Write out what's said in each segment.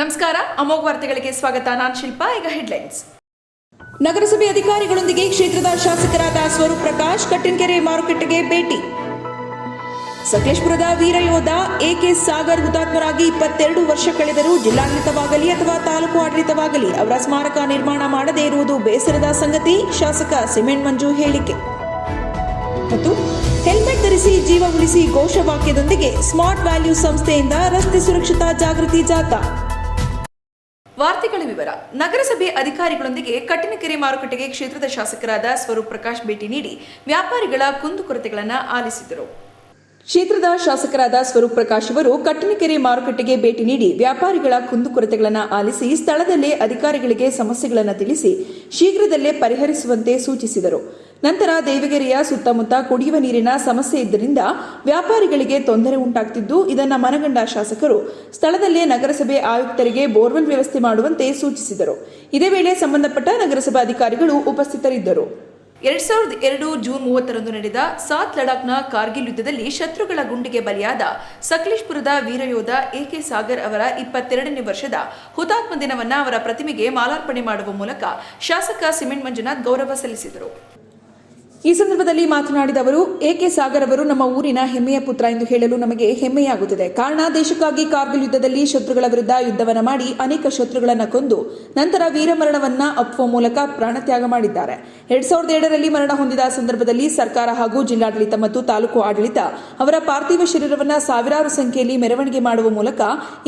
ನಮಸ್ಕಾರ, ಅಮೋಘ ವಾರ್ತೆಗಳಿಗೆ ಸ್ವಾಗತ. ನಾನು ಶಿಲ್ಪಾ, ಈಗ ಹೆಡ್ಲೈನ್ಸ್ ನಗರಸಭೆ ಅಧಿಕಾರಿಗಳೊಂದಿಗೆ ಕ್ಷೇತ್ರದ ಶಾಸಕರಾದ ಸ್ವರೂಪ್ ಪ್ರಕಾಶ್ ಕಟ್ಟಿನಕೆರೆ ಮಾರುಕಟ್ಟೆಗೆ ಭೇಟಿ. ಸಕಲೇಶ್ಪುರದ ವೀರಯೋಧ ಎಕೆ ಸಾಗರ್ ಹುತಾತ್ಮರಾಗಿ ಇಪ್ಪತ್ತೆರಡು ವರ್ಷ ಕಳೆದರೂ ಜಿಲ್ಲಾಡಳಿತವಾಗಲಿ ಅಥವಾ ತಾಲೂಕು ಆಡಳಿತವಾಗಲಿ ಅವರ ಸ್ಮಾರಕ ನಿರ್ಮಾಣ ಮಾಡದೇ ಇರುವುದು ಬೇಸರದ ಸಂಗತಿ, ಶಾಸಕ ಸಿಮೆಂಟ್ ಮಂಜು ಹೇಳಿಕೆ. ಮತ್ತು ಹೆಲ್ಮೆಟ್ ಧರಿಸಿ ಜೀವ ಉಳಿಸಿ ಘೋಷವಾಕ್ಯದೊಂದಿಗೆ ಸ್ಮಾರ್ಟ್ ವ್ಯಾಲ್ಯೂ ಸಂಸ್ಥೆಯಿಂದ ರಸ್ತೆ ಸುರಕ್ಷತಾ ಜಾಗೃತಿ ಜಾಥಾ. ವಾರ್ತೆಗಳ ವಿವರ. ನಗರಸಭೆ ಅಧಿಕಾರಿಗಳೊಂದಿಗೆ ಕಟ್ಟಿನಕೆರೆ ಮಾರುಕಟ್ಟೆಗೆ ಕ್ಷೇತ್ರದ ಶಾಸಕರಾದ ಸ್ವರೂಪ್ ಪ್ರಕಾಶ್ ಭೇಟಿ ನೀಡಿ ವ್ಯಾಪಾರಿಗಳ ಕುಂದುಕೊರತೆಗಳನ್ನು ಆಲಿಸಿದರು. ಕ್ಷೇತ್ರದ ಶಾಸಕರಾದ ಸ್ವರೂಪ್ ಪ್ರಕಾಶ್ ಅವರು ಕಟ್ಟಿನಕೆರೆ ಮಾರುಕಟ್ಟೆಗೆ ಭೇಟಿ ನೀಡಿ ವ್ಯಾಪಾರಿಗಳ ಕುಂದುಕೊರತೆಗಳನ್ನು ಆಲಿಸಿ ಸ್ಥಳದಲ್ಲೇ ಅಧಿಕಾರಿಗಳಿಗೆ ಸಮಸ್ಯೆಗಳನ್ನು ತಿಳಿಸಿ ಶೀಘ್ರದಲ್ಲೇ ಪರಿಹರಿಸುವಂತೆ ಸೂಚಿಸಿದರು. ನಂತರ ದೇವಗಿರಿಯ ಸುತ್ತಮುತ್ತ ಕುಡಿಯುವ ನೀರಿನ ಸಮಸ್ಯೆ ಇದ್ದರಿಂದ ವ್ಯಾಪಾರಿಗಳಿಗೆ ತೊಂದರೆ ಉಂಟಾಗ್ತಿದ್ದು, ಇದನ್ನು ಮನಗಂಡ ಶಾಸಕರು ಸ್ಥಳದಲ್ಲೇ ನಗರಸಭೆ ಆಯುಕ್ತರಿಗೆ ಬೋರ್ವೆಲ್ ವ್ಯವಸ್ಥೆ ಮಾಡುವಂತೆ ಸೂಚಿಸಿದರು. ಇದೇ ವೇಳೆ ಸಂಬಂಧಪಟ್ಟ ನಗರಸಭಾ ಅಧಿಕಾರಿಗಳು ಉಪಸ್ಥಿತರಿದ್ದರು. ಎರಡ್ ಸಾವಿರದ ಎರಡು ಜೂನ್ ಮೂವತ್ತರಂದು ನಡೆದ ಸಾತ್ ಲಡಾಖ್ನ ಕಾರ್ಗಿಲ್ ಯುದ್ಧದಲ್ಲಿ ಶತ್ರುಗಳ ಗುಂಡಿಗೆ ಬಲಿಯಾದ ಸಕಲೇಶ್ಪುರದ ವೀರಯೋಧ ಎಕೆ ಸಾಗರ್ ಅವರ ಇಪ್ಪತ್ತೆರಡನೇ ವರ್ಷದ ಹುತಾತ್ಮ ದಿನವನ್ನ ಅವರ ಪ್ರತಿಮೆಗೆ ಮಾಲಾರ್ಪಣೆ ಮಾಡುವ ಮೂಲಕ ಶಾಸಕ ಸಿಮೆಂಟ್ ಮಂಜುನಾಥ್ ಗೌರವ ಸಲ್ಲಿಸಿದರು. ಈ ಸಂದರ್ಭದಲ್ಲಿ ಮಾತನಾಡಿದ ಅವರು, ಎಕೆ ಸಾಗರ್ ಅವರು ನಮ್ಮ ಊರಿನ ಹೆಮ್ಮೆಯ ಪುತ್ರ ಎಂದು ಹೇಳಲು ನಮಗೆ ಹೆಮ್ಮೆಯಾಗುತ್ತದೆ. ಕಾರಣ, ದೇಶಕ್ಕಾಗಿ ಕಾರ್ಗಿಲ್ ಯುದ್ಧದಲ್ಲಿ ಶತ್ರುಗಳ ವಿರುದ್ಧ ಯುದ್ಧವನ್ನ ಮಾಡಿ ಅನೇಕ ಶತ್ರುಗಳನ್ನು ಕೊಂದು ನಂತರ ವೀರಮರಣವನ್ನ ಅಪ್ಪುವ ಮೂಲಕ ಪ್ರಾಣತ್ಯಾಗ ಮಾಡಿದ್ದಾರೆ. ಎರಡ್ ಸಾವಿರದ ಏಳರಲ್ಲಿ ಮರಣ ಹೊಂದಿದ ಸಂದರ್ಭದಲ್ಲಿ ಸರ್ಕಾರ ಹಾಗೂ ಜಿಲ್ಲಾಡಳಿತ ಮತ್ತು ತಾಲೂಕು ಆಡಳಿತ ಅವರ ಪಾರ್ಥಿವ ಶರೀರವನ್ನು ಸಾವಿರಾರು ಸಂಖ್ಯೆಯಲ್ಲಿ ಮೆರವಣಿಗೆ ಮಾಡುವ ಮೂಲಕ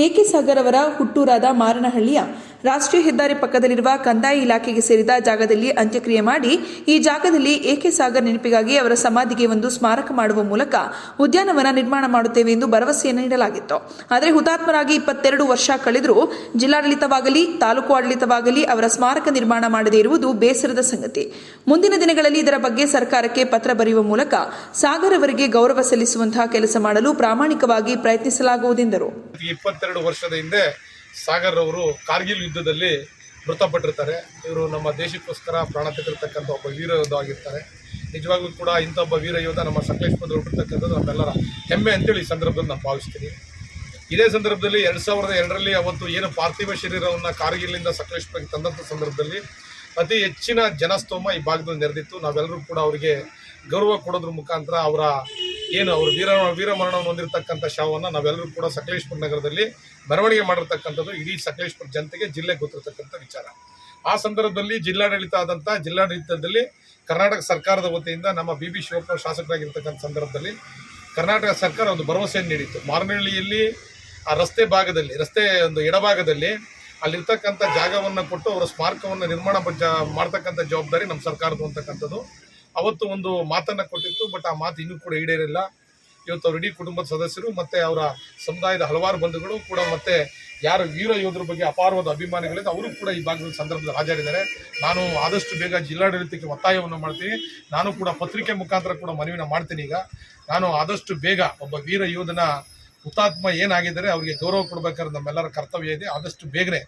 ಎಕೆ ಸಾಗರ್ ಅವರ ಹುಟ್ಟೂರಾದ ಮಾರನಹಳ್ಳಿಯ ರಾಷ್ಟ್ರೀಯ ಹೆದ್ದಾರಿ ಪಕ್ಕದಲ್ಲಿರುವ ಕಂದಾಯ ಇಲಾಖೆಗೆ ಸೇರಿದ ಜಾಗದಲ್ಲಿ ಅಂತ್ಯಕ್ರಿಯೆ ಮಾಡಿ ಈ ಜಾಗದಲ್ಲಿ ಏಕೆ ಸಾಗರ್ ನೆನಪಿಗಾಗಿ ಅವರ ಸಮಾಧಿಗೆ ಒಂದು ಸ್ಮಾರಕ ಮಾಡುವ ಮೂಲಕ ಉದ್ಯಾನವನ ನಿರ್ಮಾಣ ಮಾಡುತ್ತೇವೆ ಎಂದು ಭರವಸೆಯನ್ನು ನೀಡಲಾಗಿತ್ತು. ಆದರೆ ಹುತಾತ್ಮರಾಗಿ ಇಪ್ಪತ್ತೆರಡು ವರ್ಷ ಕಳೆದರೂ ಜಿಲ್ಲಾಡಳಿತವಾಗಲಿ, ತಾಲೂಕು ಆಡಳಿತವಾಗಲಿ ಅವರ ಸ್ಮಾರಕ ನಿರ್ಮಾಣ ಮಾಡದೇ ಇರುವುದು ಬೇಸರದ ಸಂಗತಿ. ಮುಂದಿನ ದಿನಗಳಲ್ಲಿ ಇದರ ಬಗ್ಗೆ ಸರ್ಕಾರಕ್ಕೆ ಪತ್ರ ಬರೆಯುವ ಮೂಲಕ ಸಾಗರ್ ಅವರಿಗೆ ಗೌರವ ಸಲ್ಲಿಸುವಂತಹ ಕೆಲಸ ಮಾಡಲು ಪ್ರಾಮಾಣಿಕವಾಗಿ ಪ್ರಯತ್ನಿಸಲಾಗುವುದೆಂದರು ಸಾಗರ್ ಅವರು ಕಾರ್ಗಿಲ್ ಯುದ್ಧದಲ್ಲಿ ಮೃತಪಟ್ಟಿರ್ತಾರೆ. ಇವರು ನಮ್ಮ ದೇಶಕ್ಕೋಸ್ಕರ ಪ್ರಾಣ ತೆಗೆದಿರ್ತಕ್ಕಂಥ ಒಬ್ಬ ವೀರ ಯೋಧ ಆಗಿರ್ತಾರೆ. ನಿಜವಾಗ್ಲೂ ಕೂಡ ಇಂಥ ಒಬ್ಬ ವೀರ ಯೋಧ ನಮ್ಮ ಸಕಲೇಶ್ಪುರದಲ್ಲಿ ಹುಟ್ಟಿರ್ತಕ್ಕಂಥದ್ದು ನಮ್ಮೆಲ್ಲರ ಹೆಮ್ಮೆ ಅಂತೇಳಿ ಈ ಸಂದರ್ಭದಲ್ಲಿ ನಾನು ಭಾವಿಸ್ತೀನಿ. ಇದೇ ಸಂದರ್ಭದಲ್ಲಿ ಎರಡು ಸಾವಿರದ ಎರಡರಲ್ಲಿ ಅವತ್ತು ಏನು ಪಾರ್ಥಿವ ಶರೀರವನ್ನು ಕಾರ್ಗಿಲ್ನಿಂದ ಸಕಲೇಶ್ಪುರಕ್ಕೆ ತಂದಂಥ ಸಂದರ್ಭದಲ್ಲಿ ಅತಿ ಹೆಚ್ಚಿನ ಜನಸ್ತೋಮ ಈ ಭಾಗದಲ್ಲಿ ನೆರೆದಿತ್ತು. ನಾವೆಲ್ಲರೂ ಕೂಡ ಅವರಿಗೆ ಗೌರವ ಕೊಡೋದ್ರ ಮುಖಾಂತರ ಅವರ ಏನು ಅವರು ವೀರ ವೀರಮರಣವನ್ನು ಹೊಂದಿರತಕ್ಕಂಥ ಶವವನ್ನು ನಾವೆಲ್ಲರೂ ಕೂಡ ಸಕಲೇಶ್ಪುರ ನಗರದಲ್ಲಿ ಮೆರವಣಿಗೆ ಮಾಡಿರ್ತಕ್ಕಂಥದ್ದು ಇಡೀ ಸಕಲೇಶ್ಪುರ ಜನತೆಗೆ ಜಿಲ್ಲೆ ಗೊತ್ತಿರತಕ್ಕಂಥ ವಿಚಾರ. ಆ ಸಂದರ್ಭದಲ್ಲಿ ಜಿಲ್ಲಾಡಳಿತ ಆದಂಥ ಜಿಲ್ಲಾಡಳಿತದಲ್ಲಿ ಕರ್ನಾಟಕ ಸರ್ಕಾರದ ವತಿಯಿಂದ ನಮ್ಮ ಬಿ ಬಿ ಶಿವಪ್ಪ ಶಾಸಕರಾಗಿರ್ತಕ್ಕಂಥ ಸಂದರ್ಭದಲ್ಲಿ ಕರ್ನಾಟಕ ಸರ್ಕಾರ ಒಂದು ಭರವಸೆಯನ್ನು ನೀಡಿತ್ತು. ಮಾರನಹಳ್ಳಿಯಲ್ಲಿ ಆ ರಸ್ತೆ ಭಾಗದಲ್ಲಿ, ರಸ್ತೆ ಒಂದು ಎಡಭಾಗದಲ್ಲಿ ಅಲ್ಲಿರ್ತಕ್ಕಂಥ ಜಾಗವನ್ನು ಕೊಟ್ಟು ಅವರ ಸ್ಮಾರಕವನ್ನು ನಿರ್ಮಾಣ ಮಾಡ್ತಕ್ಕಂಥ ಜವಾಬ್ದಾರಿ ನಮ್ಮ ಸರ್ಕಾರದ್ದು ಅಂತಕ್ಕಂಥದ್ದು. ಅವತ್ತು ಒಂದು ಮಾತನ್ನು ಕೊಟ್ಟಿತ್ತು ಬಟ್ ಆ ಮಾತು ಇನ್ನೂ ಕೂಡ ಈಡೇರಿಲ್ಲ. ಇವತ್ತು ಅವ್ರ ಇಡೀ ಕುಟುಂಬದ ಸದಸ್ಯರು ಮತ್ತು ಅವರ ಸಮುದಾಯದ ಹಲವಾರು ಬಂಧುಗಳು ಕೂಡ ಮತ್ತು ಯಾರು ವೀರ ಯೋಧರ ಬಗ್ಗೆ ಅಪಾರವಾದ ಅಭಿಮಾನಿಗಳಿದೆ, ಅವರು ಕೂಡ ಈ ಭಾಗದ ಸಂದರ್ಭದಲ್ಲಿ ಹಾಜರಿದ್ದಾರೆ. ನಾನು ಆದಷ್ಟು ಬೇಗ ಜಿಲ್ಲಾಡಳಿತಕ್ಕೆ ಒತ್ತಾಯವನ್ನು ಮಾಡ್ತೀನಿ. ನಾನು ಕೂಡ ಪತ್ರಿಕೆ ಮುಖಾಂತರ ಕೂಡ ಮನವಿನ ಮಾಡ್ತೀನಿ ಈಗ. ನಾನು ಆದಷ್ಟು ಬೇಗ ಒಬ್ಬ ವೀರ ಯೋಧನ ಹುತಾತ್ಮ ಏನಾಗಿದ್ದಾರೆ ಅವರಿಗೆ ಗೌರವ ಕೊಡಬೇಕಾದ್ರೆ ನಮ್ಮೆಲ್ಲರ ಕರ್ತವ್ಯ ಇದೆ. ಆದಷ್ಟು ಬೇಗನೆ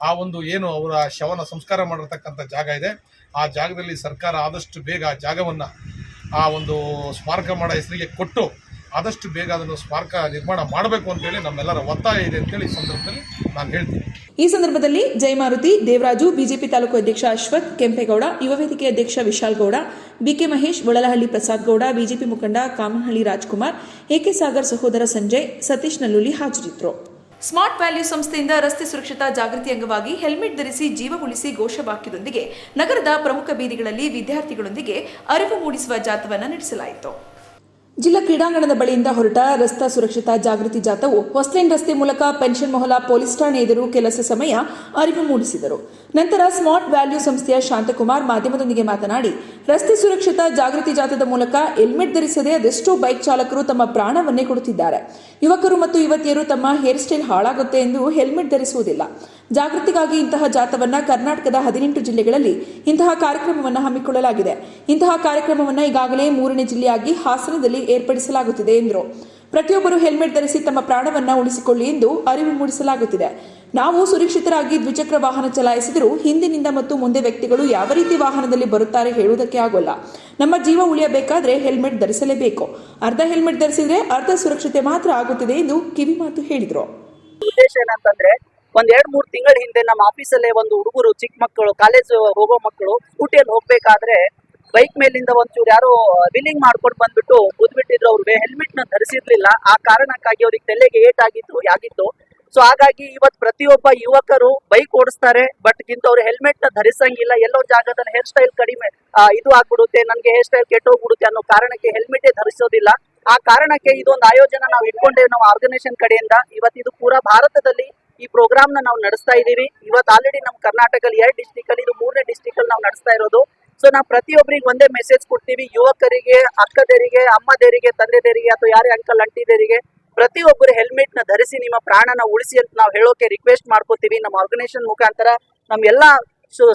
ಆ ಒಂದು ಏನು ಅವರ ಶವನ ಸಂಸ್ಕಾರ ಮಾಡಿರ್ತಕ್ಕಂಥ ಜಾಗ ಇದೆ. ಆ ಜಾಗದಲ್ಲಿ ಸರ್ಕಾರ ಆದಷ್ಟು ಬೇಗ ಆ ಜಾಗವನ್ನು ಆ ಒಂದು ಸ್ಮಾರಕ ಮಾಡೋ ಹೆಸರಿಗೆ ಕೊಟ್ಟು ಆದಷ್ಟು ಬೇಗ ಅದನ್ನು ಸ್ಮಾರಕ ನಿರ್ಮಾಣ ಮಾಡಬೇಕು ಅಂತೇಳಿ ನಮ್ಮೆಲ್ಲರ ಒತ್ತಾಯ ಇದೆ ಅಂತೇಳಿ ಈ ಸಂದರ್ಭದಲ್ಲಿ ನಾನು ಹೇಳ್ತೀನಿ. ಈ ಸಂದರ್ಭದಲ್ಲಿ ಜಯಮಾರುತಿ ದೇವರಾಜು, ಬಿಜೆಪಿ ತಾಲೂಕು ಅಧ್ಯಕ್ಷ ಅಶ್ವಥ್ ಕೆಂಪೇಗೌಡ, ಯುವ ವೇದಿಕೆ ಅಧ್ಯಕ್ಷ ವಿಶಾಲ್ ಗೌಡ, ಬಿಕೆ ಮಹೇಶ್ ಒಳಲಹಳ್ಳಿ ಪ್ರಸಾದ್ ಗೌಡ, ಬಿಜೆಪಿ ಮುಖಂಡ ಕಾಮನಹಳ್ಳಿ ರಾಜ್ಕುಮಾರ್ ಎಕೆ ಸಾಗರ್ ಸಹೋದರ ಸಂಜಯ್, ಸತೀಶ್ ನಲ್ಲೂಲಿ ಹಾಜರಿದ್ದರು. ಸ್ಮಾರ್ಟ್ ವ್ಯಾಲ್ಯೂ ಸಂಸ್ಥೆಯಿಂದ ರಸ್ತೆ ಸುರಕ್ಷತಾ ಜಾಗೃತಿ ಅಂಗವಾಗಿ ಹೆಲ್ಮೆಟ್ ಧರಿಸಿ ಜೀವ ಉಳಿಸಿ ಘೋಷವಾಕ್ಯದೊಂದಿಗೆ ನಗರದ ಪ್ರಮುಖ ಬೀದಿಗಳಲ್ಲಿ ವಿದ್ಯಾರ್ಥಿಗಳೊಂದಿಗೆ ಅರಿವು ಮೂಡಿಸುವ ಜಾಥವನ್ನು ನಡೆಸಲಾಯಿತು. ಜಿಲ್ಲಾ ಕ್ರೀಡಾಂಗಣದ ಬಳಿಯಿಂದ ಹೊರಟ ರಸ್ತಾ ಸುರಕ್ಷತಾ ಜಾಗೃತಿ ಜಾಥವು ಹೊಸ್ಲೈನ್ ರಸ್ತೆ ಮೂಲಕ ಪೆನ್ಷನ್ ಮೊಹಲಾ ಪೊಲೀಸ್ ಠಾಣೆ ಎದುರು ಕೆಲಸ ಸಮಯ ಅರಿವು ಮೂಡಿಸಿದರು. ನಂತರ ಸ್ಮಾರ್ಟ್ ವ್ಯಾಲ್ಯೂ ಸಂಸ್ಥೆಯ ಶಾಂತಕುಮಾರ್ ಮಾಧ್ಯಮದೊಂದಿಗೆ ಮಾತನಾಡಿ, ರಸ್ತೆ ಸುರಕ್ಷತಾ ಜಾಗೃತಿ ಜಾಥಾದ ಮೂಲಕ ಹೆಲ್ಮೆಟ್ ಧರಿಸದೆ ಅದೆಷ್ಟೋ ಬೈಕ್ ಚಾಲಕರು ತಮ್ಮ ಪ್ರಾಣವನ್ನೇ ಕೊಡುತ್ತಿದ್ದಾರೆ. ಯುವಕರು ಮತ್ತು ಯುವತಿಯರು ತಮ್ಮ ಹೇರ್ ಸ್ಟೈಲ್ ಹಾಳಾಗುತ್ತೆ ಎಂದು ಹೆಲ್ಮೆಟ್ ಧರಿಸುವುದಿಲ್ಲ. ಜಾಗೃತಿಗಾಗಿ ಇಂತಹ ಜಾಥವನ್ನು ಕರ್ನಾಟಕದ ಹದಿನೆಂಟು ಜಿಲ್ಲೆಗಳಲ್ಲಿ ಇಂತಹ ಕಾರ್ಯಕ್ರಮವನ್ನು ಹಮ್ಮಿಕೊಳ್ಳಲಾಗಿದೆ. ಇಂತಹ ಕಾರ್ಯಕ್ರಮವನ್ನು ಈಗಾಗಲೇ ಮೂರನೇ ಜಿಲ್ಲೆಯಾಗಿ ಹಾಸನದಲ್ಲಿ ಏರ್ಪಡಿಸಲಾಗುತ್ತಿದೆ ಎಂದರು. ಪ್ರತಿಯೊಬ್ಬರು ಹೆಲ್ಮೆಟ್ ಧರಿಸಿ ತಮ್ಮ ಪ್ರಾಣವನ್ನು ಉಳಿಸಿಕೊಳ್ಳಿ ಎಂದು ಅರಿವು ಮೂಡಿಸಲಾಗುತ್ತಿದೆ. ನಾವು ಸುರಕ್ಷಿತರಾಗಿ ದ್ವಿಚಕ್ರ ವಾಹನ ಚಲಾಯಿಸಿದರೂ ಹಿಂದಿನಿಂದ ಮತ್ತು ಮುಂದೆ ವ್ಯಕ್ತಿಗಳು ಯಾವ ರೀತಿ ವಾಹನದಲ್ಲಿ ಬರುತ್ತಾರೆ ಹೇಳುವುದಕ್ಕೆ ಆಗೋಲ್ಲ. ನಮ್ಮ ಜೀವ ಉಳಿಯಬೇಕಾದ್ರೆ ಹೆಲ್ಮೆಟ್ ಧರಿಸಲೇಬೇಕು. ಅರ್ಧ ಹೆಲ್ಮೆಟ್ ಧರಿಸಿದ್ರೆ ಅರ್ಧ ಸುರಕ್ಷತೆ ಮಾತ್ರ ಆಗುತ್ತಿದೆ ಎಂದು ಕಿವಿಮಾತು ಹೇಳಿದರು. ಉದ್ದೇಶ ಏನಂತಂದ್ರೆ ಒಂದ್ ಎರಡ್ ಮೂರ್ ತಿಂಗಳ ಹಿಂದೆ ನಮ್ಮ ಆಫೀಸಲ್ಲೇ ಒಂದು ಹುಡುಗರು, ಚಿಕ್ಕ ಮಕ್ಕಳು ಕಾಲೇಜ್ ಹೋಗೋ ಮಕ್ಕಳು ಸ್ಕೂಟಿಯಲ್ಲಿ ಹೋಗ್ಬೇಕಾದ್ರೆ ಬೈಕ್ ಮೇಲಿಂದ ಒಂಚೂರು ಯಾರೋ ವಿಲಿಂಗ್ ಮಾಡ್ಕೊಂಡು ಬಂದ್ಬಿಟ್ಟು ಮುದ್ಬಿಟ್ಟಿದ್ರು ಅವ್ರಿಗೆ ಹೆಲ್ಮೆಟ್ನ ಧರಿಸಿರ್ಲಿಲ್ಲ. ಆ ಕಾರಣಕ್ಕಾಗಿ ಅವ್ರಿಗೆ ತಲೆಗೆ ಏಟ್ ಆಗಿತ್ತು ಸೊ ಹಾಗಾಗಿ ಇವತ್ ಪ್ರತಿಯೊಬ್ಬ ಯುವಕರು ಬೈಕ್ ಓಡಿಸ್ತಾರೆ ಬಟ್ ಅವ್ರು ಹೆಲ್ಮೆಟ್ನ ಧರಿಸಂಗಿಲ್ಲ. ಎಲ್ಲೋ ಜಾಗದಲ್ಲಿ ಹೇರ್ ಸ್ಟೈಲ್ ಕಡಿಮೆ ಇದು ಆಗ್ಬಿಡುತ್ತೆ, ನನ್ಗೆ ಹೇರ್ ಸ್ಟೈಲ್ ಕೆಟ್ಟೋಗ್ಬಿಡುತ್ತೆ ಅನ್ನೋ ಕಾರಣಕ್ಕೆ ಹೆಲ್ಮೆಟ್ ಧರಿಸೋದಿಲ್ಲ. ಆ ಕಾರಣಕ್ಕೆ ಇದೊಂದು ಆಯೋಜನೆ ನಾವು ಇಟ್ಕೊಂಡೇವೆ ನಾವು ಆರ್ಗನೈಸೇಷನ್ ಕಡೆಯಿಂದ. ಇವತ್ತು ಇದು ಪೂರಾ ಭಾರತದಲ್ಲಿ ಈ ಪ್ರೋಗ್ರಾಮ್ನ ನಾವು ನಡೆಸ್ತಾ ಇದೀವಿ ಇವತ್ತು ಆಲ್ರೆಡಿ ನಮ್ಮ ಕರ್ನಾಟಕದಲ್ಲಿ ಎರಡು ಡಿಸ್ಟಿಕ್ ಅಲ್ಲಿ ಇದು ಮೂರನೇ ಡಿಸ್ಟಿಕ್ ಅಲ್ಲಿ ನಾವು ನಡೆಸ್ತಾ ಇರೋದು. ಸೊ ನಾವು ಪ್ರತಿಯೊಬ್ಬರಿಗೆ ಒಂದೇ ಮೆಸೇಜ್ ಕೊಡ್ತೀವಿ. ಯುವಕರಿಗೆ, ಅಕ್ಕದೇರಿಗೆ, ಅಮ್ಮದೇರಿಗೆ ತಂದೆದೇರಿಗೆ ಅಥವಾ ಯಾರೇ ಅಂಕಲ್ ಅಂಟಿದೇರಿಗೆ ಪ್ರತಿಯೊಬ್ಬರು ಹೆಲ್ಮೆಟ್ನ ಧರಿಸಿ ನಿಮ್ಮ ಪ್ರಾಣನ ಉಳಿಸಿ ಅಂತ ನಾವು ಹೇಳೋಕೆ ರಿಕ್ವೆಸ್ಟ್ ಮಾಡ್ಕೋತೀವಿ. ನಮ್ಮ ಆರ್ಗನೈಸೇಷನ್ ಮುಖಾಂತರ ನಮ್ಮ ಎಲ್ಲಾ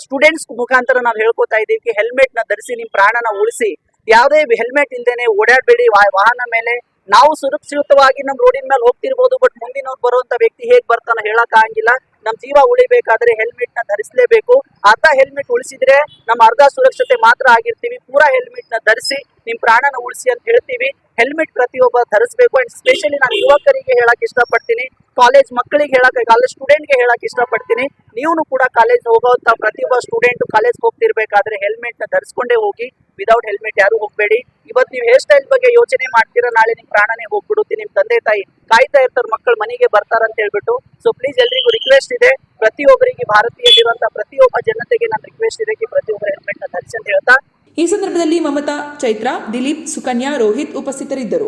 ಸ್ಟೂಡೆಂಟ್ಸ್ ಮುಖಾಂತರ ನಾವು ಹೇಳ್ಕೊತಾ ಇದೀವಿ ಹೆಲ್ಮೆಟ್ನ ಧರಿಸಿ ನಿಮ್ಮ ಪ್ರಾಣನ ಉಳಿಸಿ. ಯಾವುದೇ ಹೆಲ್ಮೆಟ್ ಇಲ್ದೇನೆ ಓಡಾಡಬೇಡಿ. ವಾಹನ ಮೇಲೆ ನಾವು ಸುರಕ್ಷಿತವಾಗಿ ನಮ್ ರೋಡಿನ ಮೇಲೆ ಹೋಗ್ತಿರ್ಬೋದು ಬಟ್ ಮುಂದಿನವ್ರು ಬರುವಂತ ವ್ಯಕ್ತಿ ಹೇಗ್ ಬರ್ತಾನ ಹೇಳಕ್ ಆಗಂಗಿಲ್ಲ. ನಮ್ ಜೀವ ಉಳಿಬೇಕಾದ್ರೆ ಹೆಲ್ಮೆಟ್ನ ಧರಿಸಲೇಬೇಕು. ಅರ್ಧ ಹೆಲ್ಮೆಟ್ ಉಳಿಸಿದ್ರೆ ನಮ್ಮ ಅರ್ಧ ಸುರಕ್ಷತೆ ಮಾತ್ರ ಆಗಿರ್ತೀವಿ. ಪೂರಾ ಹೆಲ್ಮೆಟ್ನ ಧರಿಸಿ ನಿಮ್ ಪ್ರಾಣನ ಉಳಿಸಿ ಅಂತ ಹೇಳ್ತೀವಿ. ಹೆಲ್ಮೆಟ್ ಪ್ರತಿಯೊಬ್ಬ ಧರಿಸಬೇಕು. ಅಂಡ್ ಸ್ಪೆಷಲಿ ನಾನು ಯುವಕರಿಗೆ ಹೇಳಕ್ ಇಷ್ಟಪಡ್ತೀನಿ. ಕಾಲೇಜ್ ಮಕ್ಕಳಿಗೆ ಹೇಳಕ್ ಕಾಲೇಜ್ ಸ್ಟೂಡೆಂಟ್ಗೆ ಹೇಳಕ್ ಇಷ್ಟಪಡ್ತೀನಿ. ನೀವು ಕೂಡ ಕಾಲೇಜ್ ಹೋಗೋಂತ ಪ್ರತಿಯೊಬ್ಬ ಸ್ಟೂಡೆಂಟ್ ಕಾಲೇಜ್ ಹೋಗ್ತಿರ್ಬೇಕಾದ್ರೆ ಹೆಲ್ಮೆಟ್ನ ಧರಿಸ್ಕೊಂಡೇ ಹೋಗಿ. ವಿದೌಟ್ ಹೆಲ್ಮೆಟ್ ಯಾರು ಹೋಗ್ಬೇಡಿ. ಇವತ್ತು ನೀವು ಹೇರ್ ಸ್ಟೈಲ್ ಬಗ್ಗೆ ಯೋಚನೆ ಮಾಡ್ತೀರಾ, ನಾಳೆ ನಿಮ್ ಪ್ರಾಣನೇ ಹೋಗ್ಬಿಡುತ್ತೆ. ನಿಮ್ ತಂದೆ, ತಾಯಿ ಕಾಯ್ತಾ ಇರ್ತಾರ, ಮಕ್ಕಳು ಮನೆಗೆ ಬರ್ತಾರ ಅಂತ ಹೇಳ್ಬಿಟ್ಟು. ಸೊ ಪ್ಲೀಸ್ ಎಲ್ರಿಗೂ ರಿಕ್ವೆಸ್ಟ್ ಇದೆ. ಪ್ರತಿಯೊಬ್ಬರಿಗೆ ಭಾರತೀಯಲ್ಲಿರುವಂತ ಪ್ರತಿಯೊಬ್ಬ ಜನತೆಗೆ ನಾನು ರಿಕ್ವೆಸ್ಟ್ ಇದೆ, ಪ್ರತಿಯೊಬ್ಬರು ಹೆಲ್ಮೆಟ್ನ ಧರಿಸಿ ಅಂತ ಹೇಳ್ತಾ ಈ ಸಂದರ್ಭದಲ್ಲಿ ಮಮತಾ, ಚೈತ್ರ, ದಿಲೀಪ್, ಸುಕನ್ಯಾ, ರೋಹಿತ್ ಉಪಸ್ಥಿತರಿದ್ದರು.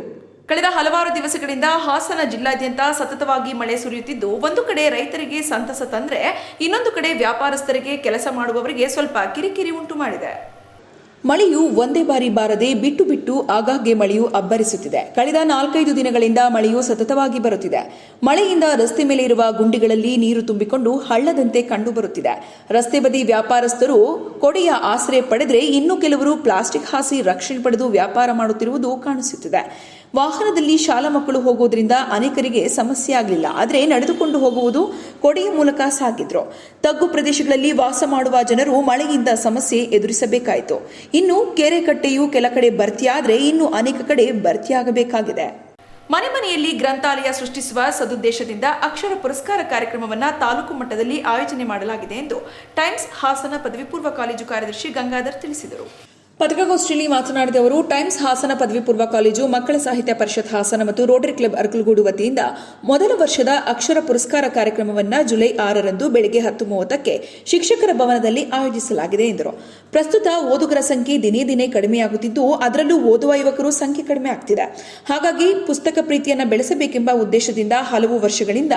ಕಳೆದ ಹಲವಾರು ದಿವಸಗಳಿಂದ ಹಾಸನ ಜಿಲ್ಲಾದ್ಯಂತ ಸತತವಾಗಿ ಮಳೆ ಸುರಿಯುತ್ತಿದ್ದು, ಒಂದು ಕಡೆ ರೈತರಿಗೆ ಸಂತಸ ತಂದ್ರೆ ಇನ್ನೊಂದು ಕಡೆ ವ್ಯಾಪಾರಸ್ಥರಿಗೆ ಕೆಲಸ ಮಾಡುವವರಿಗೆ ಸ್ವಲ್ಪ ಕಿರಿಕಿರಿ ಉಂಟು ಮಾಡಿದೆ. ಮಳೆಯು ಒಂದೇ ಬಾರಿ ಬಾರದೆ ಬಿಟ್ಟು ಬಿಟ್ಟು ಆಗಾಗ್ಗೆ ಮಳೆಯು ಅಬ್ಬರಿಸುತ್ತಿದೆ. ಕಳೆದ ನಾಲ್ಕೈದು ದಿನಗಳಿಂದ ಮಳೆಯು ಸತತವಾಗಿ ಬರುತ್ತಿದೆ. ಮಳೆಯಿಂದ ರಸ್ತೆ ಮೇಲೆ ಇರುವ ಗುಂಡಿಗಳಲ್ಲಿ ನೀರು ತುಂಬಿಕೊಂಡು ಹಳ್ಳದಂತೆ ಕಂಡುಬರುತ್ತಿದೆ ರಸ್ತೆ ಬದಿ ವ್ಯಾಪಾರಸ್ಥರು ಕೊಡೆಯ ಆಸರೆ ಪಡೆದರೆ ಇನ್ನು ಕೆಲವರು ಪ್ಲಾಸ್ಟಿಕ್ ಹಾಸಿ ರಕ್ಷಣೆ ಪಡೆದು ವ್ಯಾಪಾರ ಮಾಡುತ್ತಿರುವುದು ಕಾಣಿಸುತ್ತಿದೆ. ವಾಹನದಲ್ಲಿ ಶಾಲಾ ಮಕ್ಕಳು ಹೋಗೋದ್ರಿಂದ ಅನೇಕರಿಗೆ ಸಮಸ್ಯೆ ಆಗಲಿಲ್ಲ. ಆದರೆ ನಡೆದುಕೊಂಡು ಹೋಗುವುದು ಕೊಡೆಯ ಮೂಲಕ ಸಾಗಿದ್ರು. ತಗ್ಗು ಪ್ರದೇಶಗಳಲ್ಲಿ ವಾಸ ಮಾಡುವ ಜನರು ಮಳೆಯಿಂದ ಸಮಸ್ಯೆ ಎದುರಿಸಬೇಕಾಯಿತು. ಇನ್ನು ಕೆರೆ ಕಟ್ಟೆಯು ಕೆಲ ಕಡೆ ಭರ್ತಿಯಾದರೆ ಇನ್ನು ಅನೇಕ ಕಡೆ ಭರ್ತಿಯಾಗಬೇಕಾಗಿದೆ. ಮನೆ ಮನೆಯಲ್ಲಿ ಗ್ರಂಥಾಲಯ ಸೃಷ್ಟಿಸುವ ಸದುದ್ದೇಶದಿಂದ ಅಕ್ಷರ ಪುರಸ್ಕಾರ ಕಾರ್ಯಕ್ರಮವನ್ನು ತಾಲೂಕು ಮಟ್ಟದಲ್ಲಿ ಆಯೋಜನೆ ಮಾಡಲಾಗಿದೆ ಎಂದು ಟೈಮ್ಸ್ ಹಾಸನ ಪದವಿ ಪೂರ್ವ ಕಾಲೇಜು ಕಾರ್ಯದರ್ಶಿ ಗಂಗಾಧರ್ ತಿಳಿಸಿದರು. ಪತ್ರಿಕಾಗೋಷ್ಠಿಯಲ್ಲಿ ಮಾತನಾಡಿದ ಅವರು, ಟೈಮ್ಸ್ ಹಾಸನ ಪದವಿ ಪೂರ್ವ ಕಾಲೇಜು, ಮಕ್ಕಳ ಸಾಹಿತ್ಯ ಪರಿಷತ್ ಹಾಸನ ಮತ್ತು ರೋಟರಿ ಕ್ಲಬ್ ಅರ್ಕಲಗೂಡು ವತಿಯಿಂದ ಮೊದಲ ವರ್ಷದ ಅಕ್ಷರ ಪುರಸ್ಕಾರ ಕಾರ್ಯಕ್ರಮವನ್ನು ಜುಲೈ ಆರರಂದು ಬೆಳಗ್ಗೆ ಹತ್ತು ಮೂವತ್ತಕ್ಕೆ ಶಿಕ್ಷಕರ ಭವನದಲ್ಲಿ ಆಯೋಜಿಸಲಾಗಿದೆ ಎಂದರು. ಪ್ರಸ್ತುತ ಓದುಗರ ಸಂಖ್ಯೆ ದಿನೇ ದಿನೇ ಕಡಿಮೆಯಾಗುತ್ತಿದ್ದು, ಅದರಲ್ಲೂ ಓದುವ ಯುವಕರು ಸಂಖ್ಯೆ ಕಡಿಮೆ ಆಗ್ತಿದೆ. ಹಾಗಾಗಿ ಪುಸ್ತಕ ಪ್ರೀತಿಯನ್ನು ಬೆಳೆಸಬೇಕೆಂಬ ಉದ್ದೇಶದಿಂದ ಹಲವು ವರ್ಷಗಳಿಂದ